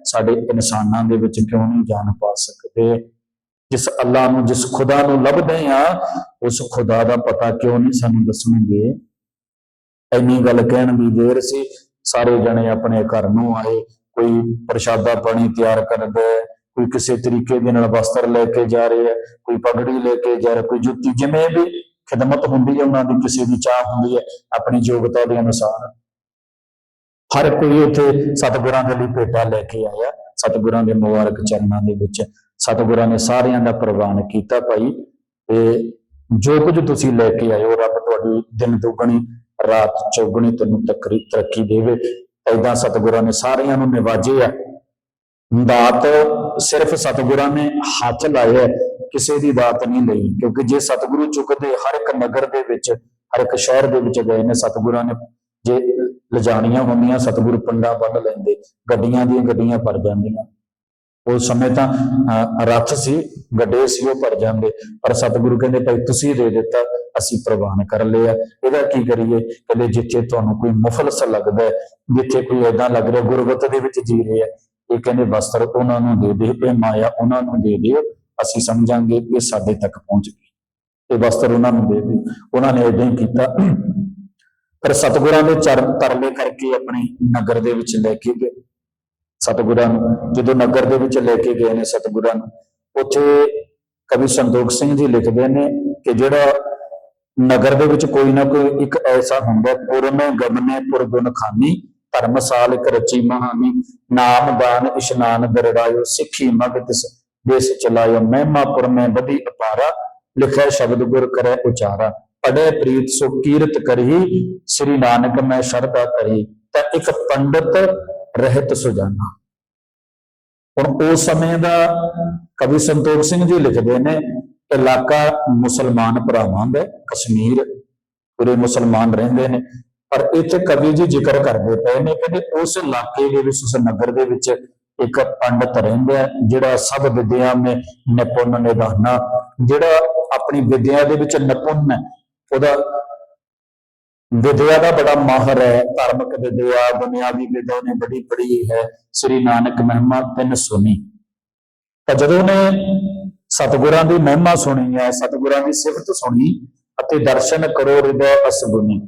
ਸਾਡੇ ਇਨਸਾਨਾਂ ਦੇ ਵਿੱਚ ਕਿਉਂ ਨਹੀਂ ਜਾਨ ਪਾ ਸਕਦੇ? ਜਿਸ ਅੱਲਾ ਨੂੰ, ਜਿਸ ਖੁਦਾ ਨੂੰ ਲੱਭਦੇ ਆ ਉਸ ਖੁਦਾ ਦਾ ਪਤਾ ਕਿਉਂ ਨਹੀਂ ਸਾਨੂੰ ਦੱਸਣਗੇ? ਇੰਨੀ ਗੱਲ ਕਹਿਣ ਦੀ ਦੇਰ ਸੀ, ਸਾਰੇ ਜਣੇ ਆਪਣੇ ਘਰ ਨੂੰ ਆਏ, ਕੋਈ ਪ੍ਰਸ਼ਾਦਾ ਪਾਣੀ ਤਿਆਰ ਕਰਦਾ ਕੋਈ ਕਿਸੇ ਤਰੀਕੇ ਦੇ ਨਾਲ ਵਸਤਰ ਲੈ ਕੇ ਜਾ ਰਿਹਾ ਹੈ, ਕੋਈ ਪਗੜੀ ਲੈ ਕੇ ਜਾ ਰਿਹਾ ਕੋਈ ਜੁੱਤੀ ਜਿਵੇਂ ਵੀ ਖਿਦਮਤ ਹੁੰਦੀ ਹੈ ਉਹਨਾਂ ਦੀ ਕਿਸੇ ਦੀ ਚਾਹ ਹੁੰਦੀ ਹੈ ਆਪਣੀ ਯੋਗਤਾ ਦੇ ਅਨੁਸਾਰ। ਹਰ ਕੋਈ ਉੱਥੇ ਸਤਿਗੁਰਾਂ ਦੇ ਲਈ ਭੇਟਾ ਲੈ ਕੇ ਆਇਆ ਸਤਿਗੁਰਾਂ ਦੇ ਮੁਬਾਰਕ ਚਰਨਾਂ ਦੇ ਵਿੱਚ। ਸਤਿਗੁਰਾਂ ਨੇ ਸਾਰਿਆਂ ਦਾ ਪ੍ਰਵਾਨ ਕੀਤਾ ਭਾਈ ਤੇ ਜੋ ਕੁਝ ਤੁਸੀਂ ਲੈ ਕੇ ਆਏ ਹੋ ਰੱਬ ਤੁਹਾਡੀ ਦਿਨ ਦੁੱਗਣੀ ਰਾਤ ਚੌਗਣੀ ਤੈਨੂੰ ਤਕਰੀ ਤਰੱਕੀ ਦੇਵੇ। ਐਦਾਂ ਸਤਿਗੁਰਾਂ ਨੇ ਸਾਰਿਆਂ ਨੂੰ ਨਿਵਾਜਿਆ ਦਾਤ ਸਿਰਫ ਸਤਿਗੁਰਾਂ ਨੇ ਹੱਥ ਲਾਇਆ ਕਿਸੇ ਦੀ ਦਾਤ ਨਹੀਂ ਲਈ। ਕਿਉਂਕਿ ਜੇ ਸਤਿਗੁਰੂ ਚੁੱਕਦੇ ਹਰ ਇੱਕ ਨਗਰ ਦੇ ਵਿੱਚ ਹਰ ਇੱਕ ਸ਼ਹਿਰ ਦੇ ਵਿੱਚ ਗਏ ਨੇ ਸਤਿਗੁਰਾਂ ਨੇ ਜੇ ਲਿਜਾਣੀਆਂ ਹੁੰਦੀਆਂ ਸਤਿਗੁਰੂ ਪੰਡਾ ਬੰਨ ਲੈਂਦੇ ਗੱਡੀਆਂ ਦੀਆਂ ਗੱਡੀਆਂ ਭਰ ਜਾਂਦੀਆਂ। ਉਸ ਸਮੇਂ ਤਾਂ ਅਹ, ਰੱਥ ਸੀ ਗੱਡੇ ਸੀ ਉਹ ਭਰ ਜਾਂਦੇ। ਪਰ ਸਤਿਗੁਰੂ ਕਹਿੰਦੇ ਭਾਈ ਤੁਸੀਂ ਦੇ ਦਿੱਤਾ ਅਸੀਂ ਪ੍ਰਵਾਨ ਕਰ ਲਿਆ ਇਹਦਾ ਕੀ ਕਰੀਏ? ਕਹਿੰਦੇ ਜਿੱਥੇ ਤੁਹਾਨੂੰ ਕੋਈ ਮੁਫਲਸ ਲੱਗਦਾ ਜਿੱਥੇ ਕੋਈ ਏਦਾਂ ਲੱਗ ਰਿਹਾ ਗੁਰਬਤ ਦੇ ਵਿੱਚ ਜੀ ਰਿਹਾ ਹੈ, ਇਹ ਕਹਿੰਦੇ, ਵਸਤਰ ਉਹਨਾਂ ਨੂੰ ਦੇ ਦੇ, ਇਹ ਮਾਇਆ ਉਹਨਾਂ ਨੂੰ ਦੇ ਦਿਓ, ਅਸੀਂ ਸਮਝਾਂਗੇ ਇਹ ਸਾਡੇ ਤੱਕ ਪਹੁੰਚ ਗਈ। ਇਹ ਵਸਤਰ ਉਹਨਾਂ ਨੂੰ ਦੇ ਦੇ ਉਹਨਾਂ ਨੇ ਏਦਾਂ ਹੀ ਕੀਤਾ। ਪਰ ਸਤਿਗੁਰਾਂ ਦੇ ਚਰਨ ਤਰਲੇ ਕਰਕੇ ਆਪਣੇ ਨਗਰ ਦੇ ਵਿੱਚ ਲੈ ਕੇ ਗਏ। ਸਤਿਗੁਰਾਂ ਨੂੰ, ਜਦੋਂ ਨਗਰ ਦੇ ਵਿੱਚ ਲੈ ਕੇ ਗਏ ਨੇ ਸਤਿਗੁਰਾਂ ਨੂੰ, ਉੱਥੇ ਕਵੀ ਸੰਤੋਖ ਸਿੰਘ ਜੀ ਲਿਖਦੇ ਨੇ ਕਿ ਜਿਹੜਾ ਨਗਰ ਦੇ ਵਿੱਚ ਕੋਈ ਨਾ ਕੋਈ ਇੱਕ ਐਸਾ ਹੁੰਦਾ ਪੁਰਮੇ ਗਮਨੇ ਪੁਰਗੁਣ ਖਾਨੀ ਧਰਮਸਾਲ ਇੱਕ ਰਚੀ ਮਹਾਨੀ, ਨਾਮ ਦਾਨ ਇਸ਼ਨਾਨ ਦਰੜਾਇਓ ਸਿੱਖੀ ਮਗ ਤਿਸ ਦੇਸ ਚਲਾਇਓ ਮਹਿਮਾਪੁਰ ਮੈਂ ਬਦੀ ਅਪਾਰਾ ਲਿਖਿਆ ਸ਼ਬਦ ਗੁਰ ਕਰੈ ਉਚਾਰਾ। ਪੜੇ ਪ੍ਰੀਤ ਸੋ ਕੀਰਤ ਕਰਹੀ ਸ੍ਰੀ ਨਾਨਕ ਮੈਂ ਸ਼ਰਧਾ ਕਰੀ, ਤਾਂ ਇੱਕ ਪੰਡਤ ਰਹਿਤ ਸੁਜਾਨਾ ਹੁਣ ਉਸ ਸਮੇਂ ਦਾ ਕਵੀ ਸੰਤੋਖ ਸਿੰਘ ਜੀ ਲਿਖਦੇ ਨੇ, ਇਲਾਕਾ ਮੁਸਲਮਾਨ ਭਰਾਵਾਂ ਦਾ ਕਸ਼ਮੀਰ ਪੂਰੇ ਮੁਸਲਮਾਨ ਰਹਿੰਦੇ ਨੇ। ਪਰ ਇੱਥੇ ਕਵੀ ਜੀ ਜ਼ਿਕਰ ਕਰਦੇ ਪਏ ਨੇ ਕਿ ਉਸ ਇਲਾਕੇ ਦੇ ਵਿੱਚ, ਉਸ ਨਗਰ ਦੇ ਵਿੱਚ ਇੱਕ ਪੰਡਤ ਰਹਿੰਦਾ ਜਿਹੜਾ ਸਭ ਵਿਦਿਆ ਮੇ ਨਿਪੁੰਨ ਨਿਧਾਨਾ, ਜਿਹੜਾ ਆਪਣੀ ਵਿਦਿਆ ਦੇ ਵਿੱਚ ਨਿਪੁੰਨ ਹੈ, ਉਹਦਾ ਵਿਦਿਆ ਦਾ ਬੜਾ ਮਾਹਰ ਹੈ, ਧਾਰਮਿਕ ਵਿਦਿਆ, ਦੁਨਿਆਵੀ ਵਿਦਿਆ ਨੇ ਬੜੀ ਪੜ੍ਹੀ ਹੈ, ਸ੍ਰੀ ਨਾਨਕ ਮਹਿਮਾ ਤਿੰਨ ਸੁਣੀ। ਤਾਂ ਜਦੋਂ ਨੇ ਸਤਿਗੁਰਾਂ ਦੀ ਮਹਿਮਾ ਸੁਣੀ ਹੈ, ਸਤਿਗੁਰਾਂ ਦੀ ਸਿਫਤ ਸੁਣੀ ਅਤੇ ਦਰਸ਼ਨ ਕਰੋ ਹਿਰਦੈ ਅਸਗੁਨੀ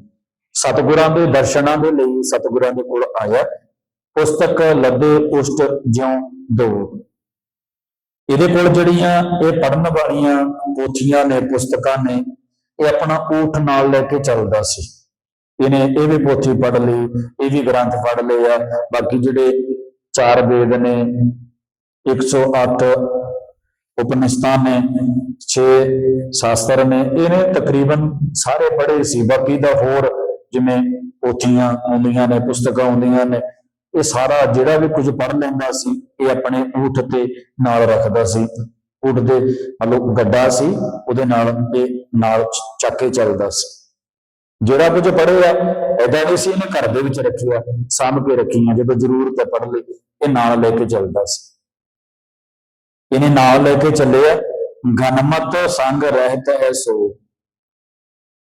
ਸਤਿਗੁਰਾਂ ਦੇ ਦਰਸ਼ਨਾਂ ਦੇ ਲਈ ਸਤਿਗੁਰਾਂ ਦੇ ਕੋਲ ਆਇਆ। ਪੁਸਤਕ ਲੱਭੇ ਉਸ਼ਟ ਜਿਉ ਦੋ ਇਹਦੇ ਕੋਲ ਜਿਹੜੀਆਂ ਇਹ ਪੜਨ ਵਾਲੀਆਂ ਪੋਥੀਆਂ ਨੇ, ਪੁਸਤਕਾਂ ਨੇ, ਇਹ ਆਪਣਾ ਊਠ ਨਾਲ ਲੈ ਕੇ ਚੱਲਦਾ ਸੀ। ਇਹਨੇ ਇਹ ਵੀ ਪੋਥੀ ਪੜ ਲਈ, ਇਹ ਵੀ ਗ੍ਰੰਥ ਪੜ ਲਏ ਬਾਕੀ ਜਿਹੜੇ ਚਾਰ ਵੇਦ ਨੇ 108 ਉਪਨਿਸ਼ਦਾਂ ਨੇ 6 ਸ਼ਾਸਤਰ ਨੇ, ਇਹਨੇ ਤਕਰੀਬਨ ਸਾਰੇ ਪੜ੍ਹੇ ਸੀ। ਬਾਕੀ ਦਾ ਹੋਰ ਜਿਵੇਂ ਪੋਥੀਆਂ ਆਉਂਦੀਆਂ ਨੇ, ਪੁਸਤਕਾਂ ਆਉਂਦੀਆਂ ਨੇ, ਇਹ ਸਾਰਾ ਜਿਹੜਾ ਵੀ ਕੁਝ ਪੜ੍ਹ ਲੈਂਦਾ ਸੀ, ਇਹ ਆਪਣੇ ਊਠ ਤੇ ਨਾਲ ਰੱਖਦਾ ਸੀ। ਊਠ ਦੇ ਮਤਲਬ ਗੱਡਾ ਸੀ, ਉਹਦੇ ਨਾਲ ਇਹ ਨਾਲ ਚੱਕ ਕੇ ਚੱਲਦਾ ਸੀ। ਜਿਹੜਾ ਕੁਝ ਪੜ੍ਹਿਆ, ਏਦਾਂ ਨਹੀਂ ਸੀ ਇਹਨੇ ਘਰ ਦੇ ਵਿੱਚ ਰੱਖਿਆ, ਸਾਂਭ ਕੇ ਰੱਖੀਆਂ, ਜਦੋਂ ਜ਼ਰੂਰਤ ਹੈ ਪੜ੍ਹ ਲਈ, ਇਹ ਨਾਲ ਲੈ ਕੇ ਚੱਲਦਾ ਸੀ। ਇਹਨੇ ਨਾਲ ਲੈ ਕੇ ਚੱਲਿਆ, ਗਨਮਤ ਸੰਗ ਰਹਿਤ ਹੈ ਸੋ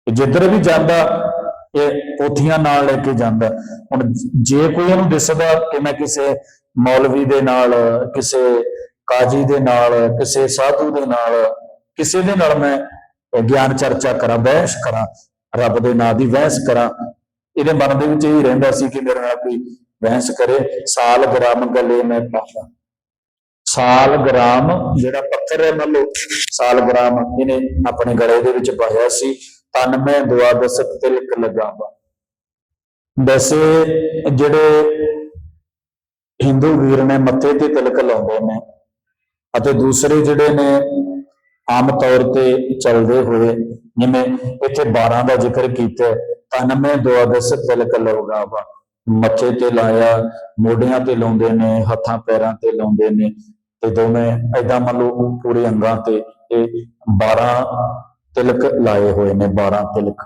ਜਿੱਧਰ ਵੀ ਜਾਂਦਾ ਇਹ ਪੋਥੀਆਂ ਨਾਲ ਲੈ ਕੇ ਜਾਂਦਾ। ਹੁਣ ਜੇ ਕੋਈ ਉਹਨੂੰ ਦਿਸਦਾ ਕਿ ਮੈਂ ਕਿਸੇ ਮੌਲਵੀ ਦੇ ਨਾਲ, ਕਿਸੇ ਕਾਜੀ ਦੇ ਨਾਲ, ਕਿਸੇ ਸਾਧੂ ਦੇ ਨਾਲ, ਕਿਸੇ ਦੇ ਨਾਲ ਮੈਂ ਗਿਆਨ ਚਰਚਾ ਕਰਾਂ, ਬਹਿਸ ਕਰਾਂ, ਰੱਬ ਦੇ ਨਾਂ ਦੀ ਬਹਿਸ ਕਰਾਂ, ਇਹਦੇ ਮਨ ਦੇ ਵਿੱਚ ਇਹ ਰਹਿੰਦਾ ਸੀ ਕਿ ਮੇਰੇ ਨਾਲ ਕੋਈ ਬਹਿਸ ਕਰੇ। ਸਾਲ ਗ੍ਰਾਮ ਗਲੇ ਮੈਂ ਪਾਵਾਂ। ਸਾਲ ਗ੍ਰਾਮ ਜਿਹੜਾ ਪੱਥਰ ਹੈ ਮੰਨ ਲਓ, ਸਾਲ ਗ੍ਰਾਮ ਇਹਨੇ ਆਪਣੇ ਗਲੇ ਦੇ ਵਿੱਚ ਪਾਇਆ ਸੀ। ਤਨ ਮੈਂ ਦੁਆਦਸ ਤਿਲਕ ਲਗਾਵਾ। ਵੈਸੇ ਜਿਹੜੇ ਹਿੰਦੂ ਵੀਰ ਨੇ ਮੱਥੇ ਤੇ ਤਿਲਕ ਲਾਉਂਦੇ ਨੇ ਅਤੇ ਦੂਸਰੇ ਜਿਹੜੇ ਨੇ ਆਮ ਤੌਰ ਤੇ ਚੱਲਦੇ ਹੋਏ ਜਿਵੇਂ ਇੱਥੇ 12 ਦਾ ਜ਼ਿਕਰ ਕੀਤਾ ਹੈ, ਤਨ ਮੈਂ ਦੁਆਦਸ ਤਿਲਕ ਲਗਾਵਾ। ਮੱਥੇ ਤੇ ਲਾਇਆ ਮੋਢਿਆਂ ਤੇ ਲਾਉਂਦੇ ਨੇ ਹੱਥਾਂ ਪੈਰਾਂ ਤੇ ਲਾਉਂਦੇ ਨੇ ਤੇ ਦੋਵੇਂ ਐਦਾਂ ਮੰਨ ਲਓ ਪੂਰੇ ਅੰਗਾਂ ਤੇ ਇਹ 12 ਤਿਲਕ ਲਾਏ ਹੋਏ ਨੇ 12 ਤਿਲਕ।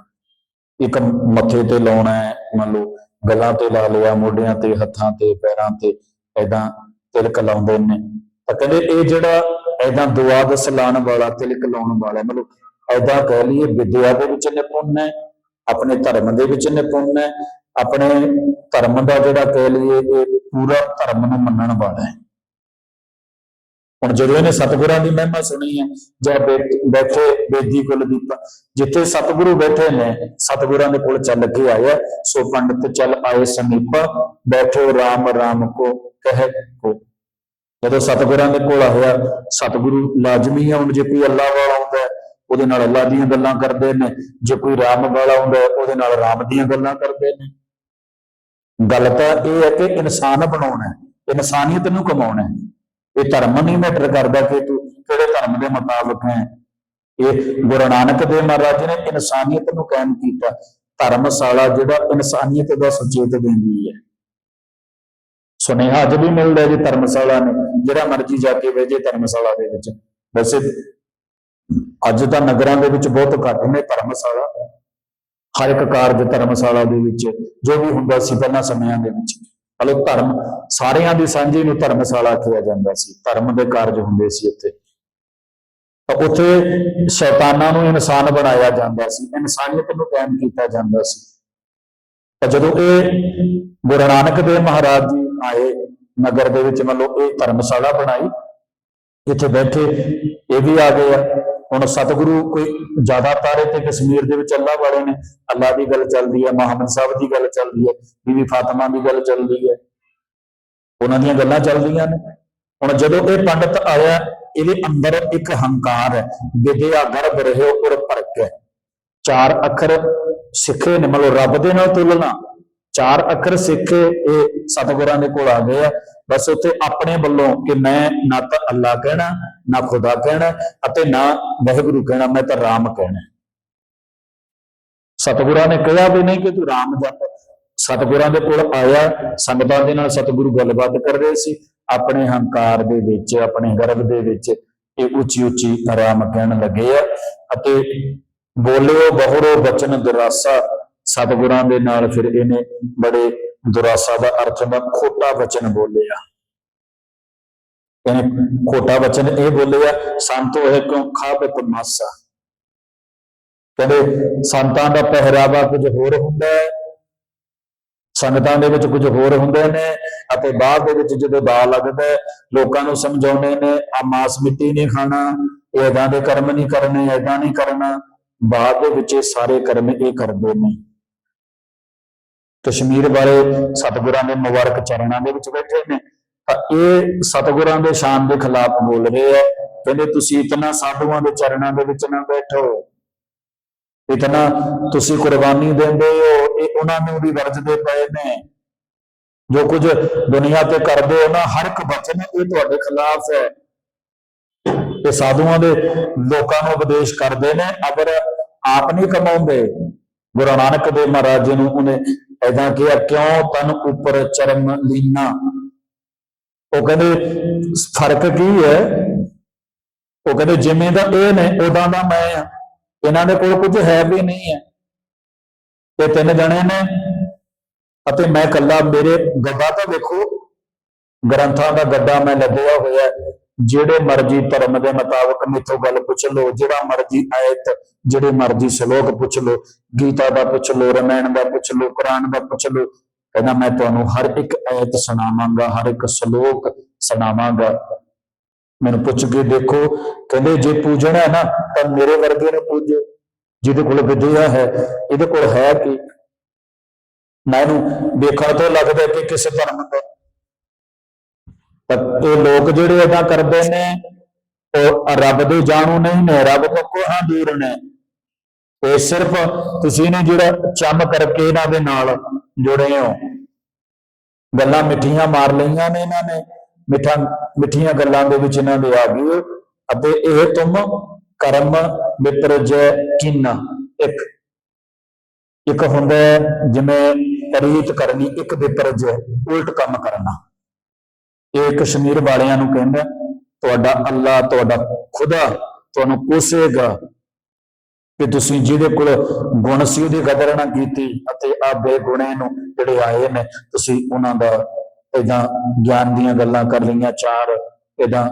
ਇੱਕ ਮੱਥੇ ਤੇ ਲਾਉਣਾ ਹੈ, ਮੰਨ ਲਓ, ਗਲਾਂ ਤੇ ਲਾ ਲਿਆ, ਮੋਢਿਆਂ ਤੇ, ਹੱਥਾਂ ਤੇ, ਪੈਰਾਂ ਤੇ ਐਦਾਂ ਤਿਲਕ ਲਾਉਂਦੇ ਨੇ। ਤਾਂ ਕਹਿੰਦੇ ਇਹ ਜਿਹੜਾ ਐਦਾਂ ਦੁਆਦਸ ਲਾਉਣ ਵਾਲਾ, ਤਿਲਕ ਲਾਉਣ ਵਾਲਾ ਮਤਲਬ ਐਦਾਂ ਕਹਿ ਲਈਏ, ਵਿਦਿਆ ਦੇ ਵਿੱਚ ਨਿਪੁੰਨ ਹੈ, ਆਪਣੇ ਧਰਮ ਦੇ ਵਿੱਚ ਨਿਪੁੰਨ ਹੈ, ਆਪਣੇ ਧਰਮ ਦਾ ਜਿਹੜਾ ਕਹਿ ਲਈਏ, ਇਹ ਪੂਰਾ ਧਰਮ ਨੂੰ ਮੰਨਣ ਵਾਲਾ ਹੈ। ਹੁਣ ਜਦੋਂ ਇਹਨੇ ਸਤਿਗੁਰਾਂ ਦੀ ਮਹਿਮਾ ਸੁਣੀ ਹੈ, ਜਾਂ ਬੈਠ- ਬੈਠੇ ਬੇਦੀ ਕੁਲਦੀਪ ਜਿੱਥੇ ਸਤਿਗੁਰੂ ਬੈਠੇ ਨੇ, ਸਤਿਗੁਰਾਂ ਦੇ ਕੋਲ ਚੱਲ ਕੇ ਆਇਆ, ਸੋ ਪੰਡਤ ਚੱਲ ਆਏ ਸਮੀਪਾ, ਬੈਠੋ RAM RAM ਕੋ, ਕਹਿ ਕੋ। ਜਦੋਂ ਸਤਿਗੁਰਾਂ ਦੇ ਕੋਲ ਆਇਆ, ਸਤਿਗੁਰੂ ਲਾਜ਼ਮੀ ਹੈ ਹੁਣ ਜੇ ਕੋਈ ਅੱਲਾ ਵਾਲਾ ਆਉਂਦਾ ਉਹਦੇ ਨਾਲ ਅੱਲਾ ਦੀਆਂ ਗੱਲਾਂ ਕਰਦੇ ਨੇ, ਜੇ ਕੋਈ ਰਾਮ ਵਾਲਾ ਆਉਂਦਾ ਉਹਦੇ ਨਾਲ ਰਾਮ ਦੀਆਂ ਗੱਲਾਂ ਕਰਦੇ ਨੇ। ਗੱਲ ਤਾਂ ਇਹ ਹੈ ਕਿ ਇਨਸਾਨ ਬਣਾਉਣਾ ਹੈ, ਇਨਸਾਨੀਅਤ ਨੂੰ ਕਮਾਉਣਾ ਹੈ। ਇਹ ਧਰਮ ਨਹੀਂ ਮੈਟਰ ਕਰਦਾ ਕਿ ਤੂੰ ਕਿਹੜੇ ਧਰਮ ਦੇ ਮੁਤਾਬਕ ਹੈ। ਇਹ ਗੁਰੂ ਨਾਨਕ ਦੇਵ ਮਹਾਰਾਜ ਨੇ ਇਨਸਾਨੀਅਤ ਨੂੰ ਕਾਇਮ ਕੀਤਾ। ਧਰਮਸ਼ਾਲਾ ਜਿਹੜਾ ਇਨਸਾਨੀਅਤ ਦਾ ਸੁਚੇਤ ਦਿੰਦੀ ਹੈ। ਸੁਨੇਹਾ ਅੱਜ ਵੀ ਮਿਲਦਾ ਹੈ ਜੀ ਧਰਮਸ਼ਾਲਾ ਨੇ। ਜਿਹੜਾ ਮਰਜ਼ੀ ਜਾ ਕੇ ਵੇਜੇ ਧਰਮਸ਼ਾਲਾ ਦੇ ਵਿੱਚ। ਵੈਸੇ ਅੱਜ ਤਾਂ ਨਗਰਾਂ ਦੇ ਵਿੱਚ ਬਹੁਤ ਘੱਟ ਨੇ ਧਰਮਸ਼ਾਲਾ। ਹਰ ਇੱਕ ਕਾਰਜ ਧਰਮਸ਼ਾਲਾ ਦੇ ਵਿੱਚ ਜੋ ਵੀ ਹੁੰਦਾ ਸੀ ਪਹਿਲਾਂ ਸਮਿਆਂ ਦੇ ਵਿੱਚ। ਹਲੋ, ਧਰਮ, ਸਾਰਿਆਂ ਦੀ ਸਾਂਝੀ ਨੂੰ ਧਰਮਸ਼ਾਲਾ ਕਿਹਾ ਜਾਂਦਾ ਸੀ। ਧਰਮ ਦੇ ਕਾਰਜ ਹੁੰਦੇ ਸੀ ਉੱਥੇ। ਤਾਂ ਉੱਥੇ ਸ਼ੈਤਾਨਾਂ ਨੂੰ ਇਨਸਾਨ ਬਣਾਇਆ ਜਾਂਦਾ ਸੀ। ਇਨਸਾਨੀਅਤ ਨੂੰ ਕਾਇਮ ਕੀਤਾ ਜਾਂਦਾ ਸੀ। ਤਾਂ ਜਦੋਂ ਇਹ ਗੁਰੂ ਨਾਨਕ ਦੇਵ ਮਹਾਰਾਜ ਜੀ ਆਏ ਨਗਰ ਦੇ ਵਿੱਚ ਮੰਨ ਲਓ ਇਹ ਧਰਮਸ਼ਾਲਾ ਬਣਾਈ, ਇੱਥੇ ਬੈਠੇ, ਇਹ ਵੀ ਆ ਗਏ ਆ। ਹੁਣ ਸਤਿਗੁਰੂ ਕੋਈ ਜ਼ਿਆਦਾ ਤਾਰੇ ਤੇ ਕਸ਼ਮੀਰ ਦੇ ਵਿੱਚ ਅੱਲਾ ਵਾਲੇ ਨੇ, ਅੱਲਾ ਦੀ ਗੱਲ ਚੱਲਦੀ ਹੈ, ਮੁਹੰਮਦ ਸਾਹਿਬ ਦੀ ਗੱਲ ਚੱਲਦੀ ਹੈ ਬੀਬੀ ਫਾਤਿਮਾ ਦੀ ਗੱਲ ਚੱਲਦੀ ਹੈ। ਉਹਨਾਂ ਦੀਆਂ ਗੱਲਾਂ ਚੱਲਦੀਆਂ ਨੇ। ਹੁਣ ਜਦੋਂ ਇਹ ਪੰਡਤ ਆਇਆ, ਇਹਦੇ ਅੰਦਰ ਇੱਕ ਹੰਕਾਰ ਹੈ, ਵਿਦਿਆ ਗਰਭ ਰਹਿਓ ਉਰ ਭਰਕ ਹੈ ਚਾਰ ਅੱਖਰ ਸਿੱਖੇ ਨੇ, ਮਤਲਬ ਰੱਬ ਦੇ ਨਾਲ ਤੁਲਨਾ। ਚਾਰ ਅੱਖਰ ਸਿੱਖੇ ਇਹ ਸਤਿਗੁਰਾਂ ਦੇ ਕੋਲ ਆ ਗਏ ਆ। ਬਸ ਉੱਥੇ ਆਪਣੇ ਵੱਲੋਂ ਕਿ ਮੈਂ ਨਾ ਤਾਂ ਅੱਲਾ ਕਹਿਣਾ, ਨਾ ਖੁਦਾ ਕਹਿਣਾ ਅਤੇ ਨਾ ਵਾਹਿਗੁਰੂ ਕਹਿਣਾ, ਮੈਂ ਤਾਂ ਰਾਮ ਕਹਿਣਾ। ਸਤਿਗੁਰਾਂ ਨੇ ਕਿਹਾ ਵੀ ਨਹੀਂ ਕਿ ਤੂੰ ਰਾਮ ਜਪ ਸਤਿਗੁਰਾਂ ਦੇ ਕੋਲ ਆਇਆ, ਸੰਗਤਾਂ ਦੇ ਨਾਲ ਸਤਿਗੁਰੂ ਗੱਲਬਾਤ ਕਰ ਰਹੇ ਸੀ, ਆਪਣੇ ਹੰਕਾਰ ਦੇ ਵਿੱਚ, ਆਪਣੇ ਗਰਭ ਦੇ ਵਿੱਚ ਇਹ ਉੱਚੀ ਉੱਚੀ ਰਾਮ ਕਹਿਣ ਲੱਗੇ ਆ ਅਤੇ ਬੋਲਿਓ ਬਹੁਰੋ ਬਚਨ, ਦੁਰਾਸਾ, ਸਤਿਗੁਰਾਂ ਦੇ ਨਾਲ ਫਿਰ ਇਹਨੇ ਬੜੇ ਦੁਰਾਸਾ ਦਾ ਅਰਥ ਦਾ ਖੋਟਾ ਵਚਨ ਬੋਲਿਆ। ਕਹਿੰਦੇ ਖੋਟਾ ਵਚਨ ਇਹ ਬੋਲਿਆ, ਸੰਤੋ ਹੈ ਕਿਉਂ ਖਾਬਤ ਮਾਸਾ ਕਹਿੰਦੇ, ਸੰਤਾਂ ਦਾ ਪਹਿਰਾਵਾ ਕੁਝ ਹੋਰ ਹੁੰਦਾ ਹੈ। ਸੰਗਤਾਂ ਦੇ ਵਿੱਚ ਕੁਝ ਹੋਰ ਹੁੰਦੇ ਨੇ ਅਤੇ ਬਾਅਦ ਦੇ ਵਿੱਚ ਜਦੋਂ ਦਾ ਲੱਗਦਾ ਲੋਕਾਂ ਨੂੰ ਸਮਝਾਉਂਦੇ ਨੇ, ਆ ਮਾਸ ਮਿੱਟੀ ਨਹੀਂ ਖਾਣਾ, ਇਹ ਏਦਾਂ ਦੇ ਕਰਮ ਨਹੀਂ ਕਰਨੇ ਏਦਾਂ ਨਹੀਂ ਕਰਨਾ। ਬਾਅਦ ਦੇ ਵਿੱਚ ਇਹ ਸਾਰੇ ਕਰਮ ਇਹ ਕਰਦੇ ਨੇ। ਕਸ਼ਮੀਰ ਬਾਰੇ ਸਤਿਗੁਰਾਂ ਦੇ ਮੁਬਾਰਕ ਚਰਨਾਂ ਦੇ ਵਿੱਚ ਬੈਠੇ ਨੇ। ਤਾਂ ਇਹ ਸਤਿਗੁਰਾਂ ਦੇ ਸ਼ਾਨ ਦੇ ਖਿਲਾਫ ਬੋਲ ਰਹੇ ਆ। ਕਹਿੰਦੇ, ਤੁਸੀਂ ਇਤਨਾ ਸਾਧੂਆਂ ਦੇ ਚਰਨਾਂ ਦੇ ਵਿੱਚ ਨਾ ਬੈਠੋ। ਇਤਨਾ ਤੁਸੀਂ ਕੁਰਬਾਨੀ ਦਿੰਦੇ ਹੋ। ਇਹ ਉਹਨਾਂ ਨੂੰ ਵੀ ਵਰਜਦੇ ਪਏ ਨੇ। ਜੋ ਕੁਝ ਦੁਨੀਆ ਤੇ ਕਰਦੇ ਹੋ ਨਾ, ਹਰ ਇੱਕ ਬਚਨ ਇਹ ਤੁਹਾਡੇ ਖਿਲਾਫ ਹੈ। ਇਹ ਸਾਧੂਆਂ ਦੇ ਲੋਕਾਂ ਨੂੰ ਉਪਦੇਸ਼ ਕਰਦੇ ਨੇ। ਅਗਰ ਆਪ ਨਹੀਂ ਕਮਾਉਂਦੇ, ਗੁਰੂ ਨਾਨਕ ਦੇਵ ਮਹਾਰਾਜ ਜੀ ਨੂੰ ਉਹਨੇ ਐਦਾਂ ਕਿਹਾ, ਕਿਉਂ ਤਨ ਉਪਰ ਚਰਮ ਲੀਨਾ? ਉਹ ਕਹਿੰਦੇ, ਫ਼ਰਕ ਕੀ ਹੈ? ਉਹ ਕਹਿੰਦੇ, ਜਿਵੇਂ ਦਾ ਇਹ ਨੇ ਉਦਾਂ ਦਾ ਮੈਂ ਆ। ਇਹਨਾਂ ਦੇ ਕੋਲ ਕੁਝ ਹੈ ਵੀ ਨਹੀਂ ਹੈ। ਇਹ ਤਿੰਨ ਜਣੇ ਨੇ ਅਤੇ ਮੈਂ ਇਕੱਲਾ, ਮੇਰੇ ਗੱਡਾ ਤਾਂ ਦੇਖੋ, ਗ੍ਰੰਥਾਂ ਦਾ ਗੱਡਾ ਮੈਂ ਲੱਗਿਆ ਹੋਇਆ ਹੈ। ਜਿਹੜੇ ਮਰਜ਼ੀ ਧਰਮ ਦੇ ਮੁਤਾਬਕ ਮੇਥੋਂ ਗੱਲ ਪੁੱਛ ਲਓ, ਜਿਹੜਾ ਮਰਜ਼ੀ ਆਇਤ, ਜਿਹੜੇ ਮਰਜ਼ੀ ਸ਼ਲੋਕ ਪੁੱਛ ਲਓ, ਗੀਤਾ ਦਾ ਪੁੱਛ ਲਓ, ਰਮਾਇਣ ਦਾ ਪੁੱਛ ਲਓ, ਕੁਰਾਨ ਦਾ ਪੁੱਛ ਲਓ, ਕਹਿੰਦਾ ਮੈਂ ਤੁਹਾਨੂੰ ਹਰ ਇੱਕ ਆਇਤ ਸੁਣਾਵਾਂਗਾ, ਹਰ ਇੱਕ ਸ਼ਲੋਕ ਸੁਣਾਵਾਂਗਾ। ਮੈਨੂੰ ਪੁੱਛ ਕੇ ਦੇਖੋ, ਕਹਿੰਦੇ ਜੇ ਪੂਜਣਾ ਹੈ ਨਾ, ਤਾਂ ਮੇਰੇ ਵਰਗੇ ਨੂੰ ਪੂਜੋ। ਜਿਹਦੇ ਕੋਲ ਵਿਦਿਆ ਹੈ, ਇਹਦੇ ਕੋਲ ਹੈ ਕਿ? ਨਾ ਇਹਨੂੰ ਦੇਖਣ ਤੋਂ ਲੱਗਦਾ ਕਿ ਕਿਸੇ ਧਰਮ ਦਾ ਪਰ ਇਹ ਲੋਕ ਜਿਹੜੇ ਏਦਾਂ ਕਰਦੇ ਨੇ, ਉਹ ਰੱਬ ਦੇ ਜਾਣੂ ਨਹੀਂ ਨੇ, ਰੱਬ ਤੋਂ ਕੋਹਾਂ ਦੂਰ ਨੇ। ਇਹ ਸਿਰਫ ਤੁਸੀਂ ਨੇ ਜਿਹੜਾ ਚੰਮ ਕਰਕੇ ਇਹਨਾਂ ਦੇ ਨਾਲ ਜੁੜੇ ਹੋ। ਗੱਲਾਂ ਮਿੱਠੀਆਂ ਮਾਰ ਲਈਆਂ ਨੇ ਇਹਨਾਂ ਨੇ, ਮਿੱਠਾ, ਮਿੱਠੀਆਂ ਗੱਲਾਂ ਦੇ ਵਿੱਚ ਇਹਨਾਂ ਦੇ ਆ ਗਏ। ਅਤੇ ਇਹ ਤੁਮ ਕਰਮ ਵਿਪਰਜ ਕਿੰਨਾ? ਇੱਕ। ਇੱਕ ਹੁੰਦਾ ਹੈ ਜਿਵੇਂ ਰੀਤ ਕਰਨੀ, ਇੱਕ ਵਿਪਰਜੈ ਉਲਟ ਕੰਮ ਕਰਨਾ। ਇਹ ਕਸ਼ਮੀਰ ਵਾਲਿਆਂ ਨੂੰ ਕਹਿੰਦਾ, ਤੁਹਾਡਾ ਅੱਲਾ ਤੁਹਾਡਾ ਖੁਦਾ ਤੁਹਾਨੂੰ ਕੋਸੇਗਾ ਕਿ ਤੁਸੀਂ ਜਿਹਦੇ ਕੋਲ ਗੁਣ ਸੀ, ਉਹਦੀ ਕਦਰ ਨਾ ਕੀਤੀ ਅਤੇ ਆ ਬੇਗੁਣੇ ਨੂੰ ਜਿਹੜੇ ਆਏ ਨੇ, ਤੁਸੀਂ ਉਹਨਾਂ ਦਾ ਇਦਾਂ ਗਿਆਨ ਦੀਆਂ ਗੱਲਾਂ ਕਰ ਲਈਆਂ, ਚਾਰ ਇਦਾਂ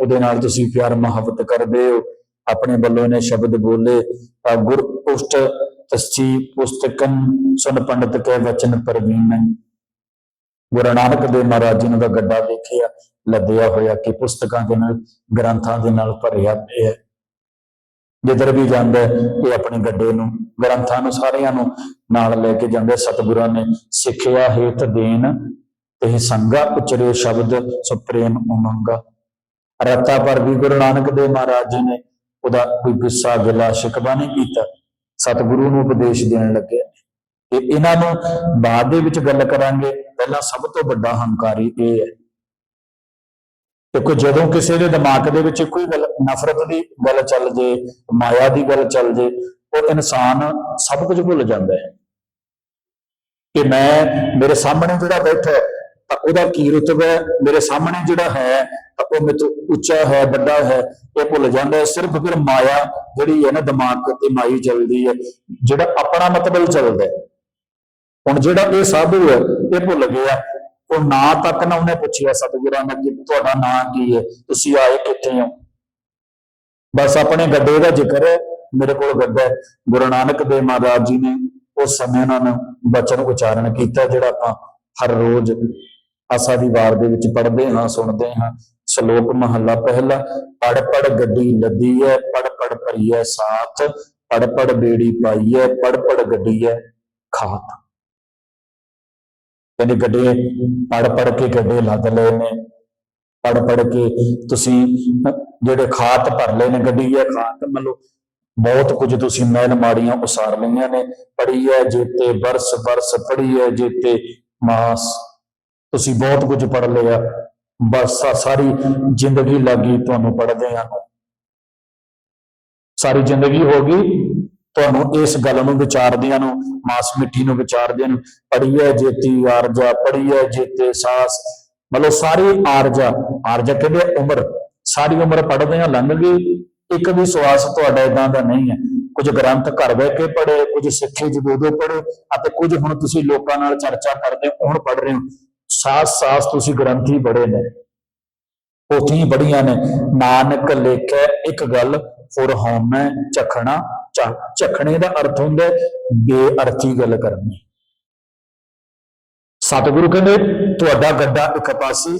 ਉਹਦੇ ਨਾਲ ਤੁਸੀਂ ਪਿਆਰ ਮੁਹੱਬਤ ਕਰਦੇ ਹੋ, ਆਪਣੇ ਵੱਲੋਂ ਨੇ ਸ਼ਬਦ ਬੋਲੇ ਗੁਰ ਪੁਸ਼ਟ ਤਸਚੀ ਪੁਸਤਕਨ ਸੁਨ ਪੰਡਤ ਕੇ, ਵਚਨ ਪ੍ਰਵੀਨ ਗੁਰੂ ਨਾਨਕ ਦੇਵ ਮਹਾਰਾਜ ਜੀ ਨੂੰ ਦਾ ਗੱਡਾ ਦੇਖਿਆ ਲੱਦਿਆ ਹੋਇਆ ਕਿ ਪੁਸਤਕਾਂ ਦੇ ਨਾਲ, ਗ੍ਰੰਥਾਂ ਦੇ ਨਾਲ ਭਰਿਆ ਪਿਆ ਹੈ। ਜਿੱਧਰ ਵੀ ਜਾਂਦਾ ਇਹ ਆਪਣੇ ਗੱਡੇ ਨੂੰ, ਗ੍ਰੰਥਾਂ ਨੂੰ ਸਾਰਿਆਂ ਨੂੰ ਨਾਲ ਲੈ ਕੇ ਜਾਂਦੇ ਸਤਿਗੁਰਾਂ ਨੇ ਸਿੱਖਿਆ ਹੇਤ ਦੇਣ ਤੇ ਸੰਗਾ ਉਚਰੇ ਸ਼ਬਦ ਸੁਪਰੇਮ ਉਮੰਗਾ। ਰਤਾ ਪਰ ਵੀ ਗੁਰੂ ਨਾਨਕ ਦੇਵ ਮਹਾਰਾਜ ਜੀ ਨੇ ਉਹਦਾ ਕੋਈ ਗੁੱਸਾ ਗਿਲਾ ਸ਼ਿਕਵਾ ਨਹੀਂ ਕੀਤਾ। ਸਤਿਗੁਰੂ ਨੂੰ ਉਪਦੇਸ਼ ਦੇਣ ਲੱਗੇ। ਤੇ ਇਹਨਾਂ ਨੂੰ ਬਾਅਦ ਦੇ ਵਿੱਚ ਗੱਲ ਕਰਾਂਗੇ। ਪਹਿਲਾਂ ਸਭ ਤੋਂ ਵੱਡਾ ਹੰਕਾਰੀ ਇਹ ਹੈ। ਦੇਖੋ ਜਦੋਂ ਕਿਸੇ ਦੇ ਦਿਮਾਗ ਦੇ ਵਿੱਚ ਕੋਈ ਗੱਲ ਨਫ਼ਰਤ ਦੀ ਗੱਲ ਚੱਲ ਜੇ ਮਾਇਆ ਦੀ ਗੱਲ ਚੱਲ ਜੇ ਉਹ ਇਨਸਾਨ ਸਭ ਕੁਝ ਭੁੱਲ ਜਾਂਦਾ ਹੈ। ਕਿ ਮੈਂ ਮੇਰੇ ਸਾਹਮਣੇ ਜਿਹੜਾ ਬੈਠਾ ਹੈ, ਤਾਂ ਉਹਦਾ ਕੀ ਰੁਤਬਾ ਹੈ? ਮੇਰੇ ਸਾਹਮਣੇ ਜਿਹੜਾ ਹੈ ਤਾਂ ਉਹ ਮੇਰੇ ਤੋਂ ਉੱਚਾ ਹੈ ਵੱਡਾ ਹੈ ਇਹ ਭੁੱਲ ਜਾਂਦਾ ਹੈ। ਸਿਰਫ ਫਿਰ ਮਾਇਆ ਜਿਹੜੀ ਹੈ ਨਾ ਦਿਮਾਗ ਤੇ ਮਾਈ ਚੱਲਦੀ ਹੈ ਜਿਹੜਾ ਆਪਣਾ ਮਤਲਬ ਚੱਲਦਾ ਹੈ। ਹੁਣ ਜਿਹੜਾ ਇਹ ਸਾਧੂ ਹੈ, ਇਹ ਭੁੱਲ ਗਿਆ। ਉਹ ਨਾਂ ਤੱਕ ਨਾ ਉਹਨੇ ਪੁੱਛਿਆ, ਸਤਿਗੁਰਾਂ ਨੇ ਕਿ, ਤੁਹਾਡਾ ਨਾਂ ਕੀ ਹੈ? ਤੁਸੀਂ ਆਏ ਕਿੱਥੇ ਹੋ? ਬਸ ਆਪਣੇ ਗੱਡੇ ਦਾ ਜ਼ਿਕਰ ਹੈ, ਮੇਰੇ ਕੋਲ ਗੱਡਾ ਗੁਰੂ ਨਾਨਕ ਦੇਵ ਮਹਾਰਾਜ ਜੀ ਨੇ ਉਸ ਸਮੇਂ ਉਹਨਾਂ ਨੂੰ ਬਚਨ ਉਚਾਰਨ ਕੀਤਾ, ਜਿਹੜਾ ਆਪਾਂ ਹਰ ਰੋਜ਼ ਆਸਾ ਦੀ ਵਾਰ ਦੇ ਵਿੱਚ ਪੜ੍ਹਦੇ ਹਾਂ, ਸੁਣਦੇ ਹਾਂ। ਸ਼ਲੋਕ ਮਹੱਲਾ ਪਹਿਲਾ ਪੜ ਪੜ ਗੱਡੀ ਲੱਦੀ ਹੈ ਪੜ ਪੜ ਭਰੀ ਹੈ ਸਾਥ ਪੜ ਪੜ ਬੇੜੀ ਪਾਈ ਹੈ ਪੜ ਪੜ ਗੱਡੀ ਹੈ ਖਾਤ। ਕਹਿੰਦੇ ਗੱਡੇ ਪੜ ਪੜ ਕੇ ਗੱਡੇ ਲੱਦ ਲਏ ਨੇ। ਪੜ ਪੜ ਕੇ ਤੁਸੀਂ ਜਿਹੜੇ ਖਾਤ ਭਰ ਲਏ ਨੇ, ਗੱਡੀ ਹੈ ਖਾਤ, ਮਤਲਬ ਬਹੁਤ ਕੁਝ ਤੁਸੀਂ ਮਹਿਲ ਮਾੜੀਆਂ ਉਸਾਰ ਲਈਆਂ ਨੇ। ਪੜੀ ਹੈ ਜੇਤੇ ਬਰਸ ਬਰਸ ਪੜੀ ਹੈ ਜੇਤੇ, ਮਾਸ। ਤੁਸੀਂ ਬਹੁਤ ਕੁਝ ਪੜ ਲਿਆ। ਬਸ ਸਾਰੀ ਜ਼ਿੰਦਗੀ ਲੱਗੀ ਤੁਹਾਨੂੰ ਪੜਦੇ ਆ ਸਾਰੀ ਜ਼ਿੰਦਗੀ ਹੋ ਗਈ। ਤੁਹਾਨੂੰ ਇਸ ਗੱਲ ਨੂੰ ਵਿਚਾਰਦਿਆਂ ਨੂੰ, ਮਾਸ ਮਿੱਠੀ ਨੂੰ ਵਿਚਾਰਦਿਆਂ ਨੂੰ ਪੜੀ ਹੈ ਜੇਤੀ ਆਰਜਾ ਪੜੀ ਹੈ ਜੇਤੇ ਸਾਸ। ਮਤਲਬ ਸਾਰੀ ਆਰਜਾ ਆਰਜਾ ਕਹਿੰਦੇ ਉਮਰ। ਸਾਰੀ ਉਮਰ ਪੜਦੇ ਆ, ਲੰਘ ਗਈ। ਇੱਕ ਵੀ ਸਵਾਸ ਤੁਹਾਡਾ ਇਦਾਂ ਦਾ ਨਹੀਂ ਹੈ। ਕੁਝ ਗ੍ਰੰਥ ਘਰ ਬਹਿ ਕੇ ਪੜ੍ਹੇ, ਕੁਝ ਸਿੱਖੇ ਜਦੋਂ ਪੜ੍ਹੇ, ਅਤੇ ਕੁਝ ਹੁਣ ਤੁਸੀਂ ਲੋਕਾਂ ਨਾਲ ਚਰਚਾ ਕਰਦੇ ਹੋ, ਹੁਣ ਪੜ੍ਹ ਰਹੇ ਹੋ। ਸਾਸ ਸਾਸ ਤੁਸੀਂ ਗ੍ਰੰਥੀ ਹੀ ਪੜ੍ਹੇ ਨੇ। ਪੋਥੀਆਂ ਪੜ੍ਹੀਆਂ ਨੇ। ਨਾਨਕ ਲੇਖੈ ਇੱਕ ਗੱਲ ਹੋਰ ਹਉਮੈ ਚਖਣਾ ਚਖਣੇ ਦਾ ਅਰਥ ਹੁੰਦਾ ਬੇਅਰਥੀ ਗੱਲ ਕਰਨੀ। ਸਤਿਗੁਰੂ ਕਹਿੰਦੇ, ਤੁਹਾਡਾ ਗੱਡਾ ਇੱਕ ਪਾਸੇ,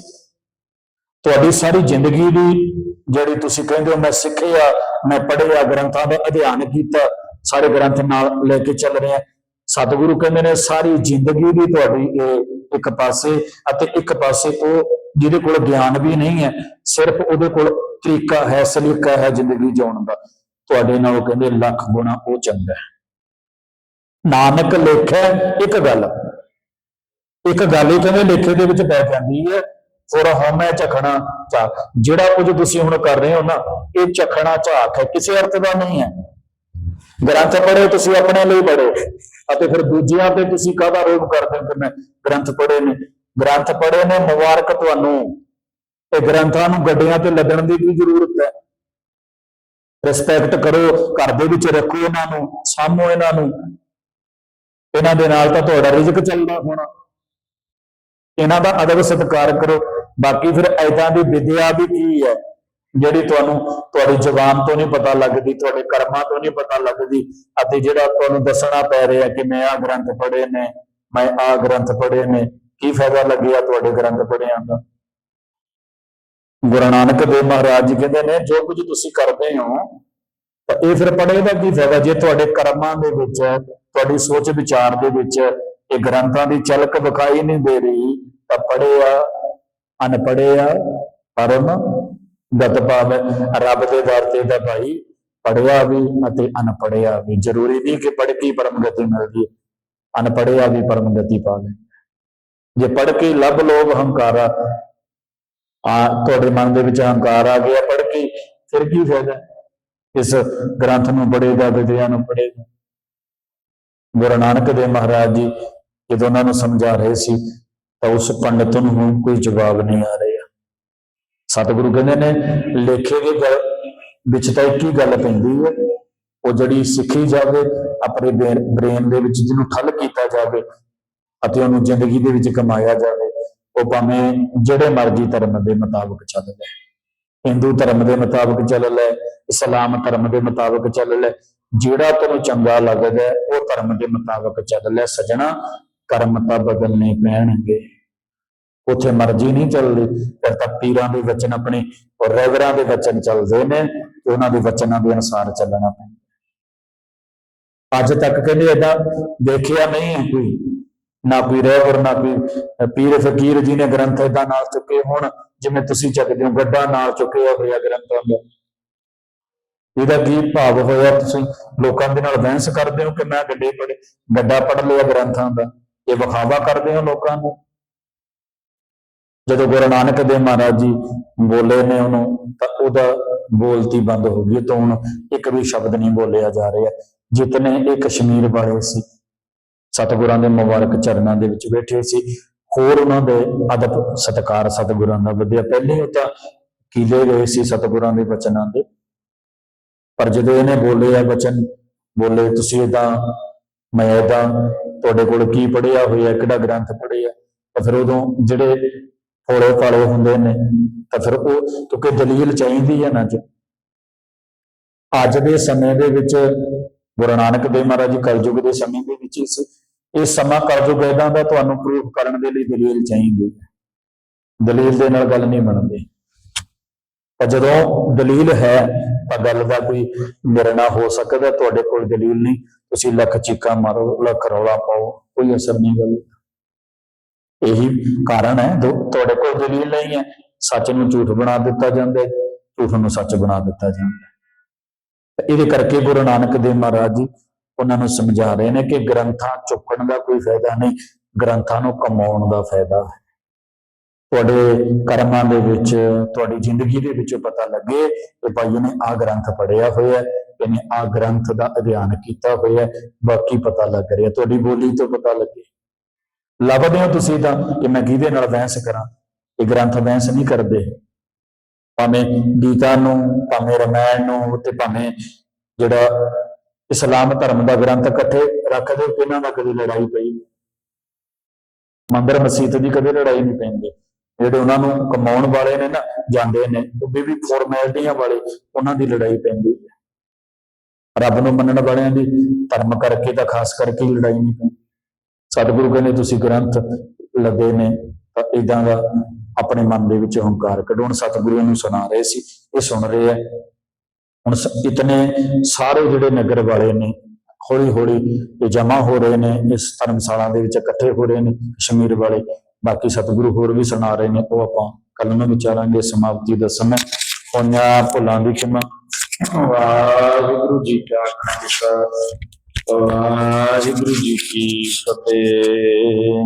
ਤੁਹਾਡੀ ਸਾਰੀ ਜ਼ਿੰਦਗੀ ਦੀ ਜਿਹੜੀ ਤੁਸੀਂ ਕਹਿੰਦੇ ਹੋ, ਮੈਂ ਸਿੱਖਿਆ, ਮੈਂ ਪੜ੍ਹਿਆ, ਗ੍ਰੰਥਾਂ ਦਾ ਅਧਿਐਨ ਕੀਤਾ, ਸਾਰੇ ਗ੍ਰੰਥ ਨਾਲ ਲੈ ਕੇ ਚੱਲ ਰਿਹਾ। ਸਤਿਗੁਰੂ ਕਹਿੰਦੇ ਨੇ, ਸਾਰੀ ਜ਼ਿੰਦਗੀ ਦੀ ਤੁਹਾਡੀ ਇਹ ਇੱਕ ਪਾਸੇ ਅਤੇ ਇੱਕ ਪਾਸੇ ਉਹ ਜਿਹਦੇ ਕੋਲ ਗਿਆਨ ਵੀ ਨਹੀਂ ਹੈ, ਸਿਰਫ ਉਹਦੇ ਕੋਲ ਤਰੀਕਾ ਹੈ, ਸਲੀਕਾ ਹੈ ਜ਼ਿੰਦਗੀ ਜਿਉਣ ਦਾ। ਤੁਹਾਡੇ ਨਾਲ ਉਹ ਕਹਿੰਦੇ, ਲੱਖ ਗੁਣਾ ਉਹ ਚੰਗਾ ਹੈ। ਨਾਨਕ ਲੇਖੈ, ਇੱਕ ਗੱਲ। ਇੱਕ ਗੱਲ ਹੀ ਕਹਿੰਦੇ, ਲੇਖੇ ਦੇ ਵਿੱਚ ਪੈ ਜਾਂਦੀ ਹੈ, ਹੋਰ ਹਉਮੈ ਝਖਣਾ ਝਾਕ। ਜਿਹੜਾ ਕੁਝ ਤੁਸੀਂ ਹੁਣ ਕਰ ਰਹੇ ਹੋ ਨਾ, ਇਹ ਝਖਣਾ ਝਾਕ ਹੈ, ਕਿਸੇ ਅਰਥ ਦਾ ਨਹੀਂ ਹੈ। ਗ੍ਰੰਥ ਪੜ੍ਹੇ, ਤੁਸੀਂ ਆਪਣੇ ਲਈ ਪੜ੍ਹੋ। ਅਤੇ ਫਿਰ ਦੂਜਿਆਂ ਤੇ ਤੁਸੀਂ ਕਾਹਦਾ ਰੋਪ ਕਰਦੇ ਹੋ? ਕਿ ਮੈਂ ਗ੍ਰੰਥ ਪੜ੍ਹੇ ਨੇ। ਗ੍ਰੰਥ ਪੜ੍ਹੇ ਨੇ ਮੁਬਾਰਕ ਤੁਹਾਨੂੰ। ਤੇ ਗ੍ਰੰਥਾਂ ਨੂੰ ਗੱਡੀਆਂ ਤੇ ਲੱਦਣ ਦੀ ਕੀ ਜ਼ਰੂਰਤ ਹੈ। ਰਿਸਪੈਕਟ ਕਰੋ, ਘਰ ਦੇ ਵਿੱਚ ਰੱਖੋ ਇਹਨਾਂ ਨੂੰ, ਸਾਂਭੋ ਇਹਨਾਂ ਨੂੰ। ਇਹਨਾਂ ਦੇ ਨਾਲ ਤਾਂ ਤੁਹਾਡਾ ਰਿਜ਼ਕ ਚੱਲਦਾ ਹੋਣਾ। ਇਹਨਾਂ ਦਾ ਅਦਬ ਸਤਿਕਾਰ ਕਰੋ। ਬਾਕੀ ਫਿਰ ਐਦਾਂ ਦੀ ਵਿਦਿਆ ਵੀ ਕੀ ਹੈ? ਜਿਹੜੀ ਤੁਹਾਨੂੰ, ਤੁਹਾਡੀ ਜ਼ੁਬਾਨ ਤੋਂ ਨਹੀਂ ਪਤਾ ਲੱਗਦੀ, ਤੁਹਾਡੇ ਕਰਮਾਂ ਤੋਂ ਨਹੀਂ ਪਤਾ ਲੱਗਦੀ, ਅਤੇ ਜਿਹੜਾ ਤੁਹਾਨੂੰ ਦੱਸਣਾ ਪੈ ਰਿਹਾ ਕਿ ਮੈਂ ਆਹ ਗ੍ਰੰਥ ਪੜ੍ਹੇ ਨੇ, ਮੈਂ ਆਹ ਗ੍ਰੰਥ ਪੜ੍ਹੇ ਨੇ, ਕੀ ਫਾਇਦਾ ਲੱਗਿਆ ਤੁਹਾਡੇ ਗ੍ਰੰਥ ਪੜ੍ਹਿਆਂ ਦਾ? ਗੁਰੂ ਨਾਨਕ ਦੇਵ ਮਹਾਰਾਜ ਜੀ ਕਹਿੰਦੇ ਨੇ, ਜੋ ਕੁਝ ਤੁਸੀਂ ਕਰਦੇ ਹੋ, ਤਾਂ ਇਹ ਫਿਰ ਪੜ੍ਹੇ ਦਾ ਕੀ ਫਾਇਦਾ? ਜੇ ਤੁਹਾਡੇ ਕਰਮਾਂ ਦੇ ਵਿੱਚ, ਤੁਹਾਡੀ ਸੋਚ ਵਿਚਾਰ ਦੇ ਵਿੱਚ ਇਹ ਗ੍ਰੰਥਾਂ ਦੀ ਝਲਕ ਵਿਖਾਈ ਨਹੀਂ ਦੇ ਰਹੀ, ਤਾਂ ਪੜ੍ਹਿਆ ਅਨਪੜ੍ਹਿਆ ਪਰਮ ਗਤ ਪਾਵੈ, ਰੱਬ ਦੇ ਦਰ ਤੇ ਤਾਂ ਭਾਈ ਪੜ੍ਹਿਆ ਵੀ ਅਤੇ ਅਨਪੜਿਆ ਵੀ। ਜ਼ਰੂਰੀ ਨਹੀਂ ਕਿ ਪੜ੍ਹ ਕੇ ਹੀ ਪਰਮ ਗਤੀ ਮਿਲਦੀ ਅਨਪੜਿਆ ਵੀ ਪਰਮ ਗਤੀ ਪਾਵੇ। ਜੇ ਪੜ੍ਹ ਕੇ ਲੱਭ ਲੋਭ ਹੰਕਾਰਾ, ਆ ਤੁਹਾਡੇ ਮਨ ਦੇ ਵਿੱਚ ਹੰਕਾਰ ਆ ਗਿਆ ਪੜ੍ਹ ਕੇ, ਫਿਰ ਕੀ ਫਾਇਦਾ? ਇਸ ਗ੍ਰੰਥ ਨੂੰ ਪੜ੍ਹੇਗਾ ਵਿਦਿਆ ਨੂੰ ਪੜੇਗਾ ਗੁਰੂ ਨਾਨਕ ਦੇਵ ਮਹਾਰਾਜ ਜੀ ਜਦੋਂ ਉਹਨਾਂ ਨੂੰ ਸਮਝਾ ਰਹੇ ਸੀ, ਤਾਂ ਉਸ ਪੰਡਤ ਨੂੰ ਹੁਣ ਕੋਈ ਜਵਾਬ ਨਹੀਂ ਆ ਰਿਹਾ ਸਤਿਗੁਰੂ ਕਹਿੰਦੇ ਨੇ, ਲੇਖੇ ਦੇ ਗੱਲ ਵਿੱਚ ਤਾਂ ਇੱਕ ਹੀ ਗੱਲ ਪੈਂਦੀ ਹੈ, ਉਹ ਜਿਹੜੀ ਸਿੱਖੀ ਜਾਵੇ, ਆਪਣੇ ਬ੍ਰੇਨ ਦੇ ਵਿੱਚ ਜਿਹਨੂੰ ਠੱਲ ਕੀਤਾ ਜਾਵੇ ਅਤੇ ਉਹਨੂੰ ਜ਼ਿੰਦਗੀ ਦੇ ਵਿੱਚ ਕਮਾਇਆ ਜਾਵੇ, ਉਹ ਭਾਵੇਂ ਜਿਹੜੇ ਮਰਜ਼ੀ ਧਰਮ ਦੇ ਮੁਤਾਬਕ ਚੱਲ ਲੈ, ਹਿੰਦੂ ਧਰਮ ਦੇ ਮੁਤਾਬਕ ਚੱਲ ਲੈ, ਇਸਲਾਮ ਧਰਮ ਦੇ ਮੁਤਾਬਕ ਚੱਲ ਲੈ, ਜਿਹੜਾ ਤੈਨੂੰ ਚੰਗਾ ਲੱਗਦਾ, ਉਹ ਧਰਮ ਦੇ ਮੁਤਾਬਕ ਚੱਲ ਲੈ, ਸਜਣਾ, ਕਰਮ ਤਾਂ ਬਦਲਨੇ ਪੈਣਗੇ। ਉੱਥੇ ਮਰਜ਼ੀ ਨਹੀਂ ਚੱਲਦੀ। ਫਿਰ ਤਾਂ ਪੀਰਾਂ ਦੇ ਵਚਨ ਆਪਣੇ ਔਰ ਰੈਵਰਾਂ ਦੇ ਵਚਨ ਚੱਲਦੇ ਨੇ ਤੇ ਉਹਨਾਂ ਦੇ ਵਚਨਾਂ ਦੇ ਅਨੁਸਾਰ ਚੱਲਣਾ ਪੈਂਦਾ। ਅੱਜ ਤੱਕ ਕਹਿੰਦੇ ਏਦਾਂ ਦੇਖਿਆ ਨਹੀਂ ਹੈ ਕੋਈ। ਨਾ ਕੋਈ ਰਹਿਬਰ ਨਾ ਕੋਈ ਪੀਰ ਫਕੀਰ ਜੀ ਨੇ ਗ੍ਰੰਥ ਏਦਾਂ ਨਾਲ ਚੁੱਕੇ ਹੁਣ, ਜਿਵੇਂ ਤੁਸੀਂ ਚੱਕਦੇ ਹੋ, ਗੱਡਾ ਨਾਲ ਚੁੱਕਿਆ ਹੋਇਆ ਗ੍ਰੰਥਾਂ ਦਾ। ਇਹਦਾ ਕੀ ਭਾਵ ਹੋਇਆ ਤੁਸੀਂ ਲੋਕਾਂ ਦੇ ਨਾਲ ਬਹਿਸ ਕਰਦੇ ਹੋ ਕਿ ਮੈਂ ਗੱਡੇ ਪੜ੍ਹ, ਗੱਡਾ ਪੜ੍ਹ ਲਿਆ ਗ੍ਰੰਥਾਂ ਦਾ? ਇਹ ਵਿਖਾਵਾ ਕਰਦੇ ਹੋ ਲੋਕਾਂ ਨੂੰ? ਜਦੋਂ ਗੁਰੂ ਨਾਨਕ ਦੇਵ ਮਹਾਰਾਜ ਜੀ ਬੋਲੇ ਨੇ ਉਹਨੂੰ, ਤਾਂ ਉਹਦਾ ਬੋਲਤੀ ਬੰਦ ਹੋ ਗਈ, ਤਾਂ ਹੁਣ ਇੱਕ ਵੀ ਸ਼ਬਦ ਨਹੀਂ ਬੋਲਿਆ ਜਾ ਰਿਹਾ। ਜਿਤਨੇ ਇਹ ਕਸ਼ਮੀਰ ਵਾਲੇ ਸੀ, ਸਤਿਗੁਰਾਂ ਦੇ ਮੁਬਾਰਕ ਚਰਨਾਂ ਦੇ ਵਿੱਚ ਬੈਠੇ ਸੀ, ਹੋਰ ਉਹਨਾਂ ਦੇ ਅਦਬ, ਸਤਿਕਾਰ ਸਤਿਗੁਰਾਂ ਦਾ ਵਧਿਆ। ਪਹਿਲੇ ਉਹ ਤਾਂ ਕੀਲੇ ਗਏ ਸੀ ਸਤਿਗੁਰਾਂ ਦੇ ਬਚਨਾਂ ਦੇ, ਪਰ ਜਦੋਂ ਇਹਨੇ ਬੋਲੇ ਆ ਬਚਨ ਬੋਲੇ, ਤੁਸੀਂ ਏਦਾਂ, ਮੈਂ ਏਦਾਂ, ਤੁਹਾਡੇ ਕੋਲ ਕੀ ਪੜਿਆ ਹੋਇਆ, ਕਿਹੜਾ ਗ੍ਰੰਥ ਪੜਿਆ ਤਾਂ ਫਿਰ ਉਦੋਂ ਜਿਹੜੇ ਫੋੜੇ ਫਾੜੇ ਹੁੰਦੇ ਨੇ, ਤਾਂ ਫਿਰ ਉਹ ਕਿਉਂਕਿ ਦਲੀਲ ਚਾਹੀਦੀ ਹੈ ਨਾ ਅੱਜ। ਅੱਜ ਦੇ ਸਮੇਂ ਦੇ ਵਿੱਚ ਗੁਰੂ ਨਾਨਕ ਦੇਵ ਮਹਾਰਾਜ ਕਲਯੁਗ ਦੇ ਸਮੇਂ ਦੇ ਵਿੱਚ ਇਸ ਇਹ ਸਮਾਂ ਕਲਯੁਗ ਇਦਾਂ ਦਾ ਤੁਹਾਨੂੰ ਪ੍ਰੂਫ ਕਰਨ ਦੇ ਲਈ ਦਲੀਲ ਚਾਹੀਦੀ ਹੈ ਦਲੀਲ ਦੇ ਨਾਲ ਗੱਲ ਨਹੀਂ ਬਣਦੀ। ਤਾਂ ਜਦੋਂ ਦਲੀਲ ਹੈ, ਤਾਂ ਗੱਲ ਦਾ ਕੋਈ ਨਿਰਣਾ ਹੋ ਸਕਦਾ, ਤੁਹਾਡੇ ਕੋਲ ਦਲੀਲ ਨਹੀਂ। ਤੁਸੀਂ ਲੱਖ ਚੀਕਾਂ ਮਾਰੋ, ਲੱਖ ਰੌਲਾ ਪਾਓ, ਕੋਈ ਅਸਰ ਨਹੀਂ ਗੱਲ। ਇਹੀ ਕਾਰਨ ਹੈ ਦੋ ਤੁਹਾਡੇ ਕੋਲ ਦਲੀਲ ਨਹੀਂ ਹੈ। ਸੱਚ ਨੂੰ ਝੂਠ ਬਣਾ ਦਿੱਤਾ ਜਾਂਦਾ ਹੈ, ਝੂਠ ਨੂੰ ਸੱਚ ਬਣਾ ਦਿੱਤਾ ਜਾਂਦਾ ਹੈ। ਇਹਦੇ ਕਰਕੇ ਗੁਰੂ ਨਾਨਕ ਦੇਵ ਮਹਾਰਾਜ ਜੀ ਉਹਨਾਂ ਨੂੰ ਸਮਝਾ ਰਹੇ ਨੇ ਕਿ ਗ੍ਰੰਥਾਂ ਚੁੱਕਣ ਦਾ ਕੋਈ ਫਾਇਦਾ ਨਹੀਂ, ਗ੍ਰੰਥਾਂ ਨੂੰ ਕਮਾਉਣ ਦਾ ਫਾਇਦਾ ਹੈ। ਤੁਹਾਡੇ ਕਰਮਾਂ ਦੇ ਵਿੱਚ, ਤੁਹਾਡੀ ਜ਼ਿੰਦਗੀ ਦੇ ਵਿੱਚ ਪਤਾ ਲੱਗੇ ਕਿ ਭਾਈ ਨੇ ਆ ਗ੍ਰੰਥ ਪੜਿਆ ਹੋਇਆ ਹੈ, ਇਹਨੇ ਆ ਗ੍ਰੰਥ ਦਾ ਅਧਿਐਨ ਕੀਤਾ ਹੋਇਆ ਹੈ, ਬਾਕੀ ਪਤਾ ਲੱਗ ਰਿਹਾ, ਤੁਹਾਡੀ ਬੋਲੀ ਤੋਂ ਪਤਾ ਲੱਗੇ। ਲੱਭਦੇ ਹੋ ਤੁਸੀਂ ਤਾਂ ਕਿ ਮੈਂ ਕਿਹਦੇ ਨਾਲ ਬਹਿਸ ਕਰਾਂ? ਇਹ ਗ੍ਰੰਥ ਬਹਿਸ ਨਹੀਂ ਕਰਦੇ। ਭਾਵੇਂ ਗੀਤਾ ਨੂੰ, ਭਾਵੇਂ ਰਮਾਇਣ ਨੂੰ ਤੇ ਭਾਵੇਂ ਜਿਹੜਾ ਇਸਲਾਮ ਧਰਮ ਦਾ ਗ੍ਰੰਥ ਇਕੱਠੇ ਰੱਖਦੇ ਹੋ ਕਿਹਨਾਂ ਦਾ ਕਦੇ ਲੜਾਈ ਪਈ ਮੰਦਰ ਮਸਜਿਦ ਦੀ ਕਦੇ ਲੜਾਈ ਨਹੀਂ ਪੈਂਦੀ। ਜਿਹੜੇ ਉਹਨਾਂ ਨੂੰ ਕਮਾਉਣ ਵਾਲੇ ਨੇ ਨਾ, ਜਾਂਦੇ ਨੇ ਉਹ ਵੀ ਵੀ ਫਾਰਮੈਲਿਟੀਆਂ ਵਾਲੇ, ਉਹਨਾਂ ਦੀ ਲੜਾਈ ਪੈਂਦੀ ਹੈ। ਰੱਬ ਨੂੰ ਮੰਨਣ ਵਾਲਿਆਂ ਦੀ ਧਰਮ ਕਰਕੇ ਤਾਂ ਖਾਸ ਕਰਕੇ ਲੜਾਈ ਨਹੀਂ ਪੈਂਦੀ। ਸਤਿਗੁਰੂ ਕਹਿੰਦੇ ਤੁਸੀਂ ਗ੍ਰੰਥ ਲੱਦੇ ਨੇ, ਤਾਂ ਇਦਾਂ ਦਾ ਆਪਣੇ ਮਨ ਦੇ ਵਿੱਚ ਹੰਕਾਰ ਕੱਢੋ। ਸਤਿਗੁਰੂ ਨੂੰ ਸੁਣਾ ਰਹੇ ਸੀ, ਇਹ ਸੁਣ ਰਹੇ ਆ। ਹੁਣ ਇਤਨੇ ਸਾਰੇ ਜਿਹੜੇ ਨਗਰ ਵਾਲੇ ਨੇ ਹੌਲੀ ਹੌਲੀ ਇਹ ਜਮਾ ਹੋ ਰਹੇ ਨੇ, ਇਸ ਧਰਮਸ਼ਾਲਾ ਦੇ ਵਿੱਚ ਇਕੱਠੇ ਹੋ ਰਹੇ ਨੇ, ਕਸ਼ਮੀਰ ਵਾਲੇ। ਬਾਕੀ ਸਤਿਗੁਰੂ ਹੋਰ ਵੀ ਸੁਣਾ ਰਹੇ ਨੇ, ਉਹ ਆਪਾਂ ਕੱਲ ਨੂੰ ਵਿਚਾਰਾਂਗੇ ਸਮਾਪਤੀ ਦਾ ਸਮਾਂ। ਹੋਈਆਂ ਭੁੱਲਾਂ ਦੀ ਖਿਮਾ। ਵਾਹਿਗੁਰੂ ਜੀ ਕਾ ਖਾਲਸਾ। ਵਾਹਿਗੁਰੂ ਜੀ ਕੀ ਫਤਿਹ।